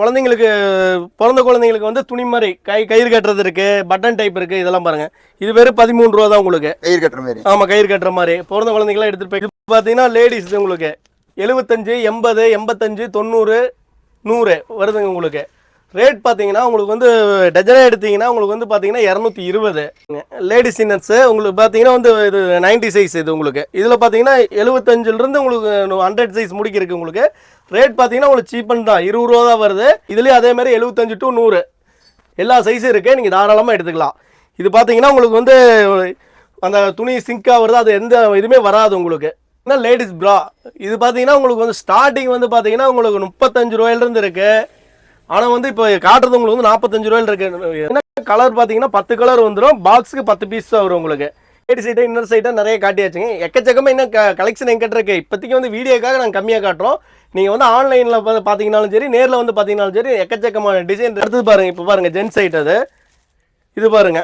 குழந்தைங்களுக்கு பிறந்த குழந்தைங்களுக்கு வந்து துணி மாதிரி கை கயிறு கட்டுறது இருக்கு பட்டன் டைப் இருக்கு இதெல்லாம் பாருங்க. இது வெறும் பதிமூணு ரூபா தான் உங்களுக்கு. கயிறு கட்டுற மாதிரி. ஆமா கயிறு கட்டுற மாதிரி. பிறந்த குழந்தைங்களாம் எடுத்துட்டு போய் இது பார்த்தீங்கன்னா லேடிஸ் உங்களுக்கு. எழுபத்தஞ்சு எண்பது எண்பத்தஞ்சு தொண்ணூறு நூறு வருதுங்க உங்களுக்கு. ரேட் பார்த்தீங்கன்னா உங்களுக்கு வந்து டஜனாக எடுத்தீங்கன்னா உங்களுக்கு வந்து பார்த்தீங்கன்னா இரநூத்தி இருபது. லேடிஸ் இன்னர்ஸு உங்களுக்கு பார்த்தீங்கன்னா வந்து இது 90 சைஸ் இது உங்களுக்கு. இதில் பார்த்தீங்கன்னா எழுபத்தஞ்சிலிருந்து உங்களுக்கு ஹண்ட்ரட் சைஸ் முடிக்கிறதுக்கு உங்களுக்கு ரேட் பார்த்தீங்கன்னா உங்களுக்கு சீப்பன் தான். இருபது ரூபா தான் வருது. இதுலேயும் அதேமாதிரி எழுபத்தஞ்சு டு நூறு. எல்லா சைஸும் இருக்குது நீங்கள் தாராளமாக எடுத்துக்கலாம். இது பார்த்தீங்கன்னா உங்களுக்கு வந்து அந்த துணி சிங்க் ஆகுறது அது எந்த இதுவுமே வராது உங்களுக்கு. ஏன்னா லேடிஸ் ப்ரா இது பார்த்தீங்கன்னா உங்களுக்கு வந்து ஸ்டார்டிங் வந்து பார்த்தீங்கன்னா உங்களுக்கு முப்பத்தஞ்சு ரூபாயிலிருந்து இருக்குது ஆனால் வந்து இப்போ காட்டுறது உங்களுக்கு வந்து நாற்பத்தஞ்சு ரூபாயில் இருக்கு. என்ன கலர் பார்த்தீங்கன்னா பத்து கலர் வந்துடும் பாக்ஸுக்கு பத்து பீஸ் தான் வரும் உங்களுக்கு. லேடி சைட்டு இன்னர் சைட்டாக நிறைய காட்டியாச்சுங்க. எக்கச்சக்கமாக இன்னும் கலெக்ஷன் எங்கிட்ட இருக்கு. இப்போதைக்கு வந்து வீடியோக்காக நாங்கள் கம்மியாக காட்டுறோம். நீங்கள் வந்து ஆன்லைனில் பார்த்தீங்கன்னாலும் சரி நேரில் வந்து பார்த்தீங்கன்னாலும் சரி எக்கச்சக்கமான டிசைன் எடுத்து பாருங்க. இப்போ பாருங்க ஜென்ஸ் சைட் அது. இது பாருங்க.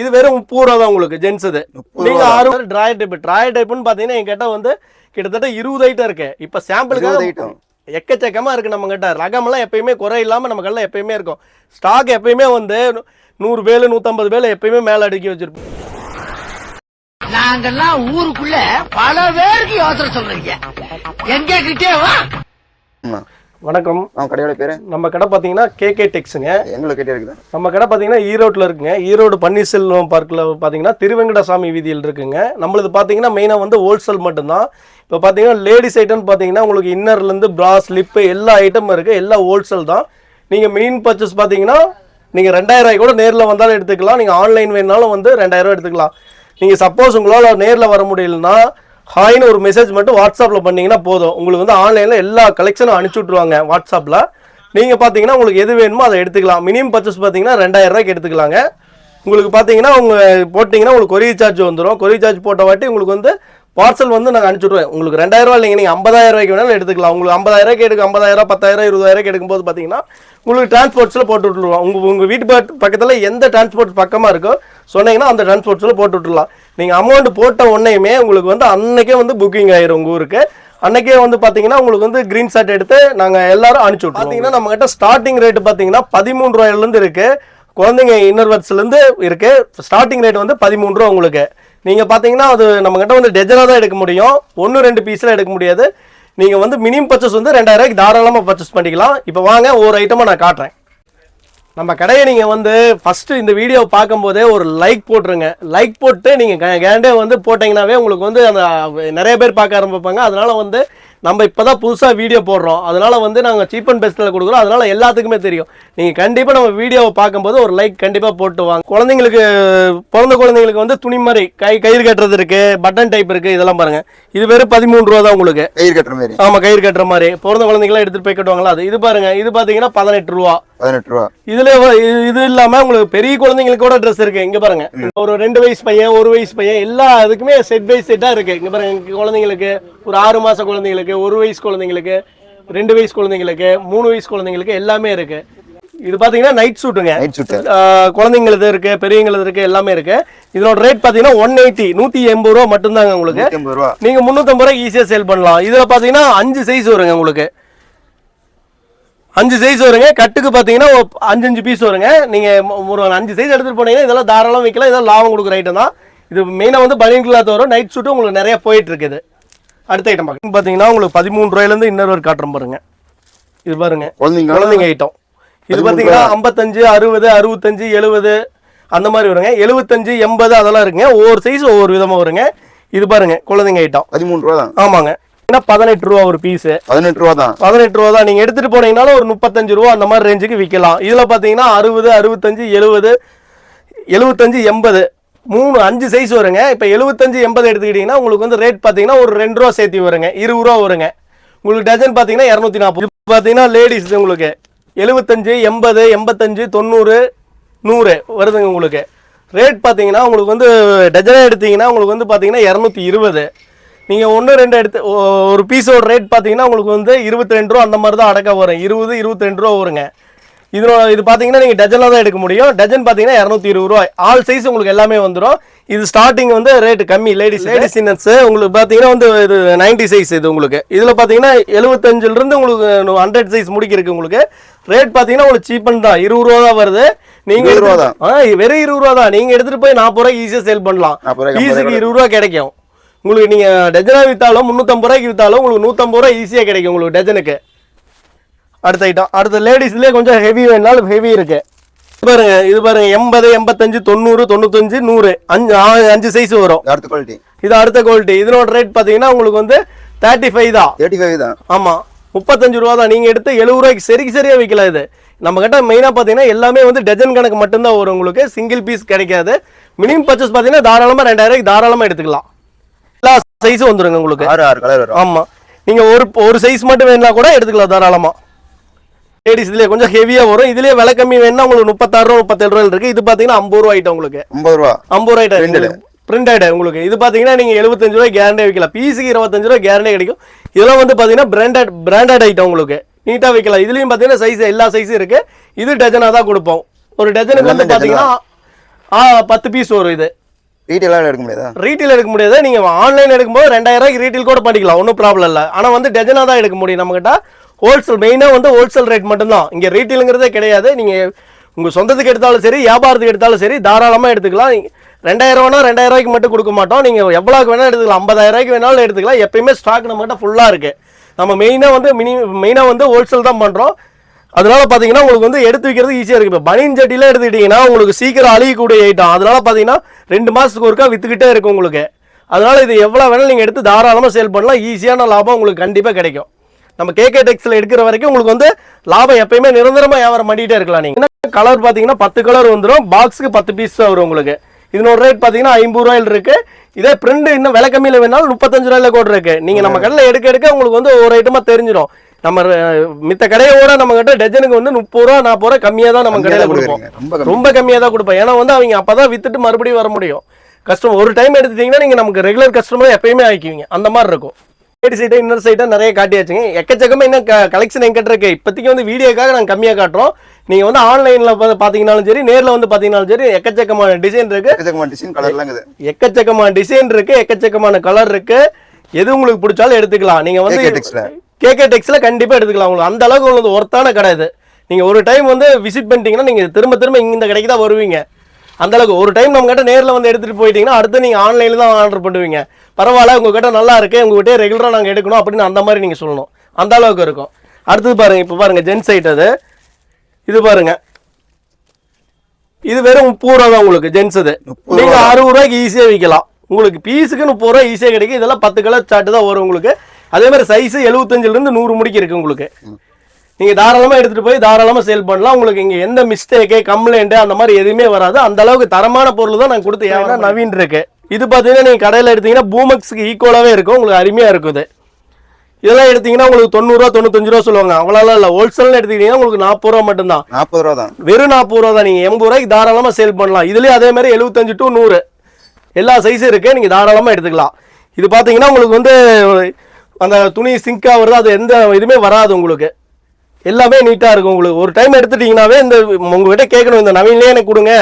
இது வெறும் முப்பது ரூபா தான் உங்களுக்கு ஜென்ஸ் இது. நீங்க ஆறு ட்ராய் டைப் ட்ராய் டைப்னு பார்த்தீங்கன்னா என்கிட்ட வந்து கிட்டத்தட்ட இருபது ஐட்டம் இருக்கு. இப்போ சாம்பிளுக்காக item. எக்கச்சக்கமா இருக்கு நம்ம கிட்ட ரகமெல்லாம் எப்பயுமே குறை இல்லாம நம்ம கடையில் எப்பயுமே இருக்கும். ஸ்டாக் எப்பயுமே வந்து நூறு பேலு நூற்றம்பது பேலு எப்பயுமே மேலே அடுக்கி வச்சிருப்போம். நாங்கெல்லாம் ஊருக்குள்ள பல பேருக்கு யோசனை சொல்றீங்க. எங்க கிட்டே வா. வணக்கம். அவன் கடையோட பேரு? நம்ம கடை பார்த்தீங்கன்னா கேகே டெக்ஸுங்க எங்களை கிட்டே இருக்குது? நம்ம கடை பார்த்தீங்கன்னா ஈரோட்டில் இருக்குங்க. ஈரோடு பன்னீர்செல்வம் பார்க்கில் பார்த்தீங்கன்னா திருவெங்கடசாமி வீதியில் இருக்குங்க. நம்மளது பார்த்தீங்கன்னா மெயினாக வந்து ஹோல்சேல் மட்டும்தான். இப்போ பார்த்தீங்கன்னா லேடிஸ் ஐட்டம் பார்த்தீங்கன்னா உங்களுக்கு இன்னர்லேருந்து ப்ரா ஸ்லிப்பு எல்லா ஐட்டமும் இருக்குது எல்லாம் ஹோல்சேல் தான். நீங்கள் மெயின் பர்ச்சேஸ் பார்த்தீங்கன்னா நீங்கள் ரெண்டாயிரம் ரூபாய் கூட நேரில் வந்தாலும் எடுத்துக்கலாம். நீங்கள் ஆன்லைன் வேணாலும் வந்து ரெண்டாயிரம் ரூபாய் எடுத்துக்கலாம். நீங்கள் சப்போஸ் உங்களால் நேரில் வர முடியலன்னா ஹாய்னு ஒரு மெசேஜ் மட்டும் வாட்ஸ்அப்பில் பண்ணீங்கன்னா போதும். உங்களுக்கு வந்து ஆன்லைனில் எல்லா கலெக்ஷனும் அனுப்பிச்சி விட்ருவாங்க வாட்ஸ்அப்பில் நீங்கள் பார்த்தீங்கன்னா உங்களுக்கு எது வேணுமோ அதை எடுத்துக்கலாம். மினிமம் பர்ச்சேஸ் பார்த்தீங்கன்னா ரெண்டாயிரம் ரூபாய்க்கு எடுத்துக்கலாங்க. உங்களுக்கு பார்த்தீங்கன்னா உங்கள் போட்டிங்கன்னா உங்களுக்கு கொரியர் சார்ஜ் வந்துடும் கொரியர் சார்ஜ் போட்ட வாட்டி உங்களுக்கு வந்து பார்சல் வந்து நாங்கள் அனுப்பிச்சுட்ருவோம் உங்களுக்கு ரெண்டாயிரரூவா இல்லைங்க நீங்கள் ஐம்பதாயிரம் ரூபாய்க்கு வேணாலும் எடுத்துக்கலாம். உங்களுக்கு ஐம்பதாயிரம் எடுக்க ஐம்பதாயிரம் பத்தாயிரம் இருபதாயிரம் எடுக்கும்போது பார்த்தீங்கன்னா உங்களுக்கு டிரான்ஸ்போர்ட்ஸில் போட்டு விட்டுருவோம். உங்கள் உங்கள் வீட்டு பக்கத்தில் எந்த டிரான்ஸ்போர்ட் பக்கமாக இருக்கோ சொன்னீங்கன்னா அந்த டிரான்ஸ்போர்ட்ஸில் போட்டு விட்டுடலாம் நீங்கள் அமௌண்ட் போட்ட உடனேயுமே உங்களுக்கு வந்து அன்னைக்கே வந்து புக்கிங் ஆயிரும் உங்கள் ஊருக்கு. அன்னைக்கே வந்து பார்த்தீங்கன்னா உங்களுக்கு வந்து க்ரீன் ஷர்ட் எடுத்து நாங்கள் எல்லாரும் அனுப்பிச்சி விட்டு பார்த்தீங்கன்னா நம்ம கிட்ட ஸ்டார்டிங் ரேட்டு பார்த்தீங்கன்னா பதிமூணு ரூபாயிலேருந்து இருக்கு. குழந்தைங்க இன்னர் இருந்து இருக்கு. ஸ்டார்டிங் ரேட் வந்து பதிமூணு ரூபா உங்களுக்கு. நீங்கள் பார்த்தீங்கன்னா அது நம்ம கிட்ட வந்து டெஜனாக தான் எடுக்க முடியும். ஒன்று ரெண்டு பீஸில் எடுக்க முடியாது. நீங்கள் வந்து மினிமம் பர்ச்சஸ் வந்து ரெண்டாயிரம் ரூபாய்க்கு தாராளமாக பர்ச்சேஸ் பண்ணிக்கலாம். இப்போ வாங்க ஒரு ஐட்டமாக நான் காட்டுறேன். நம்ம கடையை நீங்கள் வந்து ஃபஸ்ட்டு இந்த வீடியோ பார்க்கும்போதே ஒரு லைக் போட்டுருங்க. லைக் போட்டு நீங்கள் கேண்டே வந்து போட்டிங்கனாவே உங்களுக்கு வந்து அந்த நிறைய பேர் பார்க்க ஆரம்பிப்பாங்க. அதனால வந்து நம்ம இப்போ தான் புதுசாக வீடியோ போடுறோம். அதனால வந்து நாங்கள் சீப் அண்ட் பெஸ்ட்டில் கொடுக்குறோம். அதனால எல்லாத்துக்குமே தெரியும். நீங்கள் கண்டிப்பாக நம்ம வீடியோவை பார்க்கும்போது ஒரு லைக் கண்டிப்பாக போட்டு வாங்க. குழந்தைங்களுக்கு பிறந்த குழந்தைங்களுக்கு வந்து துணி மாதிரி கை கயிறு கட்டுறது இருக்கு பட்டன் டைப் இருக்கு இதெல்லாம் பாருங்க. இது வெறும் பதிமூணு ரூபா தான் உங்களுக்கு. கயிறு கட்டுற மாதிரி. ஆமா கயிறு கட்டுற மாதிரி. பிறந்த குழந்தைங்களாம் எடுத்துட்டு போய் கட்டுவாங்களா அது. இது பாருங்க இது பாத்தீங்கன்னா பதினெட்டு ரூபா. பதினெட்டு ரூபா இதுல இது- இல்லாம உங்களுக்கு பெரிய குழந்தைங்களுக்கு கூட ட்ரெஸ் இருக்கு. இங்க பாருங்க. ஒரு ரெண்டு வயசு பையன் ஒரு வயசு பையன் எல்லா இதுக்குமே செட் பை செட்டா இருக்கு. இங்க பாருங்க குழந்தைங்களுக்கு ஒரு ஆறு மாச குழந்தைங்களுக்கு ஒரு வயசு குழந்தைங்களுக்கு ரெண்டு வயசு குழந்தைங்களுக்கு மூணு வயசு குழந்தைங்களுக்கு எல்லாமே இருக்கு. இது பாத்தீங்கன்னா நைட் சூட்டுங்க நைட் ஆஹ் குழந்தைங்களது இருக்கு பெரியவங்களது இருக்கு எல்லாமே இருக்கு. இதோட ரேட் பாத்தீங்கன்னா ஒன் எயிட்டி நூத்தி எண்பது ரூபா மட்டும்தாங்க உங்களுக்கு. ரூபா. நீங்க முந்நூற்றம்பது ரூபாய்க்கு ஈஸியாக சேல் பண்ணலாம். இதுல பாத்தீங்கன்னா அஞ்சு சைஸ் வருங்க உங்களுக்கு. அஞ்சு சைஸ் வருங்க. கட்டுக்கு பாத்தீங்கன்னா ஒரு அஞ்சு அஞ்சு பீஸ் வருங்க. நீங்க மு- ஒரு அஞ்சு சைஸ் எடுத்துட்டு போனீங்கன்னா இதெல்லாம் தாராளம் விற்கலாம் இதெல்லாம் லாபம் கொடுக்குற ஐட்டம் தான். இது மெயினாக வந்து பனியன் கிளாத் வரும். நைட் ஷூட்டு உங்களுக்கு நிறைய போயிட்டு இருக்குது. அடுத்த ஐட்டம் பார்த்தீங்கன்னா உங்களுக்கு பதிமூணு ரூபாயிலேருந்து இன்னொரு ஒரு காட்டுறோம் பாருங்க. இது பாருங்க. குழந்தைங்க குழந்தைங்க ஐட்டம் இது 13 பார்த்தீங்கன்னா ஐம்பத்தஞ்சு அறுபது அறுபத்தஞ்சு எழுபது அந்த மாதிரி வருங்க. எழுபத்தஞ்சு எண்பது அதெல்லாம் இருக்குங்க. ஒவ்வொரு சைஸ் ஒவ்வொரு விதமா வருங்க. இது பாருங்க குழந்தைங்க ஐட்டம் பதிமூணு ரூபா தான். ஆமாங்க. பதினெட்டு ரூபா ஒரு பீஸு பதினெட்டு ரூபா தான். பதினெட்டு ரூபா தான். நீங்கள் எடுத்துகிட்டு போனீங்கனாலும் ஒரு முப்பத்தஞ்சு ரூபா அந்த மாதிரி ரேஞ்சுக்கு விற்கலாம் இதில் பார்த்தீங்கன்னா அறுபது அறுபத்தஞ்சு எழுபது எழுபத்தஞ்சு எண்பது. மூணு அஞ்சு சைஸ் வருங்க. இப்போ எழுபத்தஞ்சு எண்பது எடுத்துக்கிட்டிங்கன்னா உங்களுக்கு வந்து ரேட் பார்த்தீங்கன்னா ஒரு ரெண்டு ரூபா சேர்த்து வருங்க. இருபது ரூபா வருங்க. உங்களுக்கு டஜன் பார்த்தீங்கன்னா இரநூத்தி நாற்பது பார்த்தீங்கன்னா லேடிஸ் உங்களுக்கு. எழுபத்தஞ்சு எண்பது எண்பத்தஞ்சு தொண்ணூறு நூறு வருதுங்க உங்களுக்கு. ரேட் பார்த்தீங்கன்னா உங்களுக்கு வந்து டஜனாக எடுத்தீங்கன்னா உங்களுக்கு வந்து பார்த்தீங்கன்னா இரநூத்தி இருபது. நீங்கள் ஒன்று ரெண்டு எடுத்து ஒரு பீஸோட ரேட் பார்த்தீங்கன்னா உங்களுக்கு வந்து இருபத்தி ரெண்டு ரூபா அந்த மாதிரி தான் அடக்க வரும். இருபது இருபத்தி ரெண்டு ரூபா வருங்க. இதோட இது பார்த்தீங்கன்னா நீங்கள் டஜனில் தான் எடுக்க முடியும். டஜன் பார்த்தீங்கன்னா இரநூத்தி இருபது ரூபாய். ஆல் சைஸ் உங்களுக்கு எல்லாமே வந்துடும் இது ஸ்டார்டிங் வந்து ரேட் கம்மி. லேடிஸ் லேடிஸ் இன்னர்ஸ் உங்களுக்கு பார்த்தீங்கன்னா வந்து இது நைன்டி சைஸ் இது உங்களுக்கு. இதில் பார்த்தீங்கன்னா எழுபத்தஞ்சிலிருந்து உங்களுக்கு ஹண்ட்ரட் சைஸ் முடிக்கிறதுக்கு உங்களுக்கு ரேட் பார்த்தீங்கன்னா உங்களுக்கு சீப்பன் தான். இருபது ரூபா தான் வருது. நீங்க இருபது ரூபா ஆ வெறும் இருபது ரூபா தான். நீங்க எடுத்துட்டு போய் நாற்பது ரூபாய்க்கு ஈஸியாக சேல் பண்ணலாம். பீஸுக்கு இருபது ரூபா கிடைக்கும். உங்களுக்கு நீங்க டஜனா வித்தாலும் முந்நூற்றம்பது ரூபாய்க்கு வித்தாலும் உங்களுக்கு நூற்றம்பது ரூபாய் ஈஸியாக கிடைக்கும் உங்களுக்கு டஜனுக்கு அடுத்த ஐட்டம் அடுத்த லேடிஸ்லேயே கொஞ்சம் ஹெவி வேணாலும் ஹெவி இருக்கு. இது பாருங்க இது பாருங்க எண்பது எண்பத்தஞ்சு தொண்ணூறு தொண்ணூத்தஞ்சு நூறு. அஞ்சு அஞ்சு சைஸ் வரும். அடுத்த குவாலிட்டி இது அடுத்த குவாலிட்டி இதனோட ரேட் பார்த்தீங்கன்னா உங்களுக்கு வந்து தேர்ட்டி ஃபைவ் தான். தேர்ட்டி ஃபைவ் தான். ஆமா. முப்பத்தஞ்சு ரூபா தான். நீங்க எடுத்து எழுபது ரூபாய்க்கு சரிக்கு சரியா விற்கலாம் இது. நம்ம கிட்ட மெயினாக பார்த்தீங்கன்னா எல்லாமே வந்து டஜன் கணக்கு மட்டும்தான் வரும் உங்களுக்கு. சிங்கிள் பீஸ் கிடைக்காது. மினிமம் பர்ச்சேஸ் பார்த்தீங்கன்னா தாராளமாக ரெண்டாயிரம் ரூபாய்க்கு தாராளமாக எடுத்துக்கலாம். சைஸும் வந்துருங்க உங்களுக்கு. ஆறு ஆறு கலர் வரும். ஆமா. நீங்க ஒரு ஒரு சைஸ் மட்டும் வேணா கூட எடுத்துக்கலாம் தாராளமா. லேடிஸ் இதுலயே கொஞ்சம் ஹெவியா வரும். இதுலயே விலை கம்மி வேணா உங்களுக்கு முப்பத்தாறு ரூபா முப்பத்தேழு ரூபாய் இருக்கு. இது பாத்தீங்கன்னா ஐம்பது ரூபா ஐட்டம் உங்களுக்கு. ஐம்பது ரூபா. ஐம்பது ரூபாய் Printed. பிரிண்டட் உங்களுக்கு. இது பாத்தீங்கன்னா நீங்க எழுபத்தஞ்சு ரூபாய் கேரண்டே விற்கலாம் பீஸுக்கு இருபத்தஞ்சு ரூபாய் கேரண்டே கிடைக்கும். இதெல்லாம் வந்து பாத்தீங்கன்னா பிராண்டட் பிராண்டட் ஐட்டம் உங்களுக்கு. நீட்டா விற்கலாம் இதுலயும் பாத்தீங்கன்னா சைஸ் எல்லா சைஸும் இருக்கு. இது டஜனா தான் கொடுப்போம். ஒரு டஜனுக்கு வந்து எல்லாமே பாத்தீங்கன்னா ஆ பத்து பீஸ் வரும் இது. ரீட்டெயிலாக எடுக்க முடியாது? ரீட்டெயில் எடுக்க முடியாது? நீங்கள் ஆன்லைன் எடுக்கும்போது ரெண்டாயிரம் ரூபாய்க்கு ரீட்டெயில் கூட பண்ணிக்கலாம். ஒன்றும் ப்ராப்ளம் இல்லை. ஆனால் வந்து டஜனாக தான் எடுக்க முடியும் நம்மகிட்ட ஹோல்சேல் மெயினாக வந்து ஹோல்சேல் ரேட் மட்டும்தான். இங்கே ரீட்டெயிலுங்கிறதே கிடையாது. நீங்கள் உங்கள் சொந்தத்துக்கு எடுத்தாலும் சரி வியாபாரத்துக்கு எடுத்தாலும் சரி தாராளமாக எடுத்துக்கலாம். நீங்க ரெண்டாயிரம் ரெண்டாயிரம் ரூபாய்க்கு மட்டும் கொடுக்க மாட்டோம். நீங்கள் எவ்வளோக்கு வேணால் எடுத்துக்கலாம். ஐம்பதாயிரம் ரூபாய்க்கு வேணாலும் எடுத்துக்கலாம். எப்பயுமே ஸ்டாக் நம்மகிட்ட ஃபுல்லாக இருக்குது நம்ம மெயினாக வந்து மினி மெயினாக வந்து ஹோல்சேல் தான் பண்ணுறோம் அதனால பாத்தீங்கன்னா உங்களுக்கு வந்து எடுத்து வைக்கிறது ஈஸியா இருக்கு. இப்போ பனியன் சட்டில எடுத்துக்கிட்டீங்கன்னா உங்களுக்கு சீக்கிரம் அழியக்கூடிய ஐட்டம் அதனால பாத்தீங்கன்னா ரெண்டு மாசத்துக்கு ஒருக்கா வித்துக்கிட்டே இருக்கும் உங்களுக்கு. அதனால இது எவ்வளவு வேணாலும் நீங்க எடுத்து தாராளமா சேல் பண்ணலாம். ஈஸியான லாபம் உங்களுக்கு கண்டிப்பா கிடைக்கும். நம்ம கேகே டெக்ஸ்ல எடுக்கிற வரைக்கும் உங்களுக்கு வந்து லாபம் எப்பயுமே நிரந்தரமா வியாபாரம் பண்ணிட்டே இருக்கலாம் நீங்க. கலர் பாத்தீங்கன்னா பத்து கலர் வந்துடும் பாக்ஸுக்கு பத்து பீஸ் தான் வரும் உங்களுக்கு. இதனோட ரேட் பாத்தீங்கன்னா ஐம்பது ரூபாயில் இருக்கு. இதே பிரிண்ட் இன்னும் விலை கம்மியில வேணாலும் முப்பத்தஞ்சு ரூபாயில கூட இருக்கு. நீங்க நம்ம கடையில் எடுக்க எடுக்க உங்களுக்கு வந்து ஒரு ஐட்டமா தெரிஞ்சிடும் நம்ம மித்த கடையோட நம்ம கிட்ட டஜனுக்கு வந்து முப்பது ரூபா நாற்பது ரூபா கம்மியா தான் நம்ம கடையில தான் கொடுப்போம். ரொம்ப கம்மி. ரொம்ப கம்மியா தான் கொடுப்போம். ஏன்னா வந்து அவங்க அப்பதான் வித்துட்டு மறுபடியும் வர முடியும். கஸ்டமர் ஒரு டைம் எடுத்துட்டீங்கன்னா நீங்க நமக்கு ரெகுலர் கஸ்டமர் எப்பயுமே ஆக்கிக்குவீங்க. அந்த மாதிரி இருக்கும். சைடு சைட்டை இன்னர் சைட்டை நிறைய காட்டியாச்சுங்க. எக்கச்சக்கமா இன்னும் கலெக்ஷன் எங்கிட்ட இருக்கு. இப்போதைக்கு வந்து வீடியோக்காக நாங்கள் கம்மியாக காட்டுறோம். நீங்க வந்து ஆன்லைன்ல பார்த்தீங்கன்னாலும் சரி நேர்ல வந்து பார்த்தீங்கன்னாலும் சரி எக்கச்சக்கமான டிசைன் இருக்கு. எக்கச்சக்கமான டிசைன் கலர்லாம் இருக்குது. எக்கச்சக்கமான டிசைன் இருக்கு எக்கச்சக்கமான கலர் இருக்கு. எது உங்களுக்கு பிடிச்சாலும் எடுத்துக்கலாம். நீங்க வந்து. கேகே டெக்ஸ்ல கண்டிப்பா எடுத்துக்கலாம். உங்களுக்கு அந்த அளவுக்கு உங்களுக்கு ஒர்த்தான கடை இது. நீங்க ஒரு டைம் வந்து விசிட் பண்ணிட்டீங்கன்னா நீங்க திரும்ப திரும்ப இங்க இந்த கடைக்கு தான் வருவீங்க. அந்த அளவுக்கு ஒரு டைம் நம்ம கிட்ட நேர்ல வந்து எடுத்துட்டு போயிட்டீங்கன்னா அடுத்து நீங்க ஆன்லைன்ல தான் ஆர்டர் பண்ணுவீங்க. பரவாயில்ல உங்க கிட்ட நல்லா இருக்கு உங்ககிட்ட ரெகுலரா நாங்க எடுக்கணும் அப்படின்னு அந்த மாதிரி நீங்க சொல்லணும். அந்த அளவுக்கு இருக்கும். அடுத்தது பாருங்க இப்போ பாருங்க ஜென்ஸ் சைட் அது. இது பாருங்க. இது வெறும் முப்பது ரூபா தான் உங்களுக்கு ஜென்ஸ் இது. முப்பது நீங்க ரூபா. அறுபது ரூபாய்க்கு ஈஸியா விற்கலாம் உங்களுக்கு பீஸுக்கு முப்பது ரூபா ஈஸியா கிடைக்கும். இதெல்லாம் பத்து கலர் சார்ட் தான் வரும் உங்களுக்கு. அதே மாதிரி சைஸ் எழுபத்தஞ்சுல இருந்து நூறு முடிக்கு இருக்கு உங்களுக்கு. நீங்க தாராளமா எடுத்துட்டு போய் தாராளமா சேல் பண்ணலாம். உங்களுக்கு இங்க எந்த மிஸ்டேக்கு கம்ப்ளைண்ட் அந்த மாதிரி எதுவுமே வராது. அந்த அளவுக்கு தரமான பொருள் தான் நான் கொடுத்து ஏன்னா நவீன் இருக்கு. இது பாத்தீங்கன்னா நீங்க கடையில எடுத்தீங்கன்னா பூமக்ஸ்க்கு ஈக்குவலாவே இருக்கும் உங்களுக்கு அருமையா இருக்கும் இது இதெல்லாம் எடுத்தீங்கன்னா உங்களுக்கு தொண்ணூறுரூவா தொண்ணூத்தஞ்சு ரூபா சொல்லுவாங்க. அவ்வளோலாம் இல்லை. ஹோல்சேல்னு எடுத்துக்கிட்டீங்கன்னா உங்களுக்கு நாற்பது ரூபா மட்டும்தான். நாற்பது ரூபா தான். வெறும் நாற்பது ரூபா தான். நீங்கள் எண்பது ரூபாய்க்கு தாராளமாக சேல் பண்ணலாம். இதுலேயே அதே மாதிரி எழுபத்தஞ்சு டு நூறு. எல்லா சைஸும் இருக்குது நீங்கள் தாராளமாக எடுத்துக்கலாம். இது பார்த்தீங்கன்னா உங்களுக்கு வந்து அந்த துணி சிங்க் ஆகுறது அது எந்த இதுவுமே வராது உங்களுக்கு. எல்லாமே நீட்டாக இருக்கும் உங்களுக்கு. ஒரு டைம் எடுத்துட்டீங்கன்னாவே இந்த உங்கள்கிட்ட கேட்கணும் இந்த நவீன்லேயே எனக்கு கொடுங்க.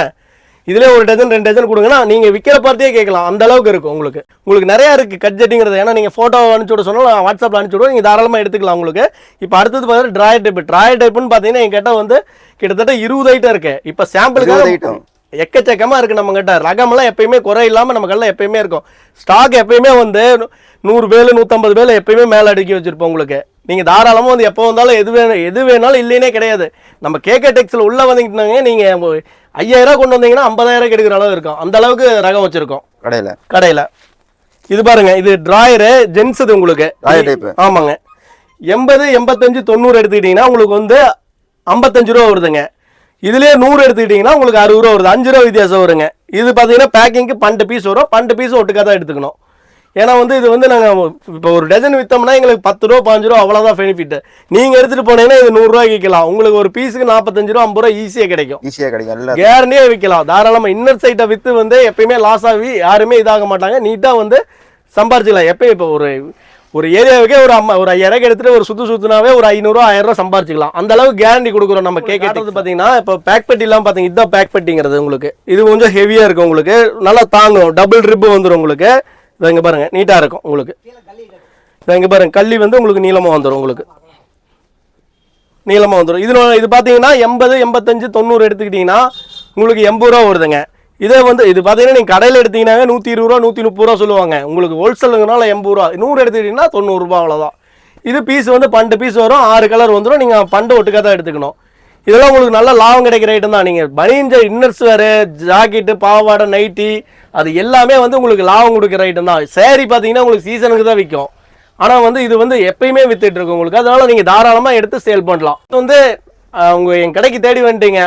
இதுலேயே ஒரு டஜன் ரெண்டு டஜன் கொடுங்கன்னா நீங்கள் விற்கிற பார்த்தியே கேட்கலாம். அந்த அளவுக்கு இருக்கும் உங்களுக்கு. உங்களுக்கு நிறையா இருக்குது கட் ஜெட்டிங்கிறது ஏன்னா நீங்கள் ஃபோட்டோ அனுப்பிச்சு விட சொன்னாலும் வாட்ஸ்அப்பில் அனுப்பிச்சு விடுவோம் நீங்கள் தாராளமாக எடுத்துக்கலாம் உங்களுக்கு. இப்போ அடுத்தது பார்த்தீங்கன்னா ட்ராயர் டைப் ட்ராயர் டைப்புன்னு பார்த்தீங்கன்னா என்கிட்ட வந்து கிட்டத்தட்ட இருபது ஐட்டம் இருக்குது இப்போ சாம்பிளுக்கு item. எக்கச்சக்கமா இருக்கு நம்ம கிட்ட ரகமெல்லாம் எப்பயுமே குறை இல்லாம நம்ம கடையில் எப்பயுமே இருக்கும். ஸ்டாக் எப்பயுமே வந்து நூறு பேலு நூற்றம்பது பேலு எப்பயுமே மேலே அடுக்கி வச்சிருப்போம் உங்களுக்கு. நீங்க தாராளமா வந்து எப்போ வந்தாலும் எது வேணும் எது வேணாலும் இல்லைனே கிடையாது. நம்ம கேகே டெக்ஸில் உள்ள வந்தீங்கன்னாங்க நீங்க ஒரு ஐயாயிரம் கொண்டு வந்தீங்கன்னா ஐம்பதாயிரம் எடுக்கிற அளவு இருக்கும். அந்த அளவுக்கு ரகம் வச்சிருக்கோம். கடையில். கடையில. இது பாருங்க இது டிராயரு ஜென்ஸ் இது உங்களுக்கு. ஆமாங்க. எண்பது எண்பத்தஞ்சு தொண்ணூறு எடுத்துக்கிட்டீங்கன்னா உங்களுக்கு வந்து ஐம்பத்தஞ்சு ரூபா வருதுங்க. இதுலயே நூறு எடுத்துக்கிட்டீங்கன்னா உங்களுக்கு அறுபது ரூபா வருது. அஞ்சு ரூபா வித்தியாசம் வருங்க. இது பார்த்தீங்கன்னா பேக்கிங்க்கு பன்னெண்டு பீஸ் வரும். பன்னெண்டு பீஸ் ஒட்டுக்கா தான் எடுத்துக்கணும். ஏன்னா வந்து இது வந்து நாங்கள் இப்போ ஒரு டஜன் விற்றோம்னா எங்களுக்கு பத்து ரூபா பாஞ்சு ரூபா அவ்வளோதான் பெனிஃபிட் நீங்கள் எடுத்துகிட்டு போனீங்கன்னா இது நூறுரூவாய்க்கு விற்கலாம் உங்களுக்கு ஒரு பீஸுக்கு நாற்பத்தஞ்சு ரூபா ஐம்பது ரூபா ஈஸியாக கிடைக்கும். ஈஸியாக கிடைக்கும். எல்லாம் கேரண்டியே விற்கலாம் தாராளமாக இன்னர் சைட்டை விற்று வந்து எப்பயுமே லாஸ் ஆகி யாருமே இதாக மாட்டாங்க. நீட்டாக வந்து சம்பாரிச்சிக்கலாம். எப்பயும் இப்போ ஒரு ஒரு ஏரியாவுக்கே ஒரு அம்மா ஒரு ஐயாயிரம் எடுத்துட்டு ஒரு சுத்து சுத்துனாவே ஒரு ஐநூறுரூவா ஆயிரம் ரூபா சம்பாரிச்சிக்கலாம். அந்த அளவுக்கு கேரண்டி கொடுக்குறோம் நம்ம கேட்கறது பார்த்தீங்கன்னா இப்போ பேக் பெட்டிலாம் பார்த்தீங்க இதுதான் பேக் பெட்டிங்கிறது உங்களுக்கு. இது கொஞ்சம் ஹெவியாக இருக்கும் உங்களுக்கு. நல்லா தாங்கும் டபுள் ரிப்பு வந்துடும் உங்களுக்கு. இதை இங்கே பாருங்க நீட்டாக இருக்கும் உங்களுக்கு. இதை இங்கே பாருங்க கள்ளி வந்து உங்களுக்கு நீளமாக வந்துடும் உங்களுக்கு. நீளமாக வந்துடும் இது இது பார்த்தீங்கன்னா எண்பது எண்பத்தஞ்சு தொண்ணூறு எடுத்துக்கிட்டிங்கன்னா உங்களுக்கு எண்பது ரூபா வருதுங்க. இதே வந்து இது பார்த்தீங்கன்னா நீங்கள் கடையில் எடுத்தீங்கன்னா நூற்றி இருபது ரூபா நூற்றி முப்பது ரூபா சொல்லுவாங்க. உங்களுக்கு ஹோல்சேலுங்கனால எண்பது ரூபா. நூறு எடுத்துக்கிட்டிங்கன்னா தொண்ணூறுரூபா அவ்வளோதான் இது பீஸ் வந்து பன்னெண்டு பீஸ் வரும் ஆறு கலர் வந்துடும் நீங்கள் பண்டு ஒட்டுக்காக தான் எடுத்துக்கணும். இதெல்லாம் உங்களுக்கு நல்ல லாபம் கிடைக்கிற ஐட்டம் தான். நீங்கள் பனியஞ்ச இன்னர்ஸ் வேறு ஜாக்கெட்டு பாவாடை நைட்டி அது எல்லாமே வந்து உங்களுக்கு லாபம் கொடுக்குற ஐட்டம் தான். சேரீ பார்த்தீங்கன்னா உங்களுக்கு சீசனுக்கு தான் விற்கும். ஆனால் வந்து இது வந்து எப்பயுமே வித்துட்டு இருக்கும் உங்களுக்கு. அதனால நீங்கள் தாராளமாக எடுத்து சேல் பண்ணலாம். வந்து உங்கள் என் கடைக்கு தேடி வந்துட்டீங்க.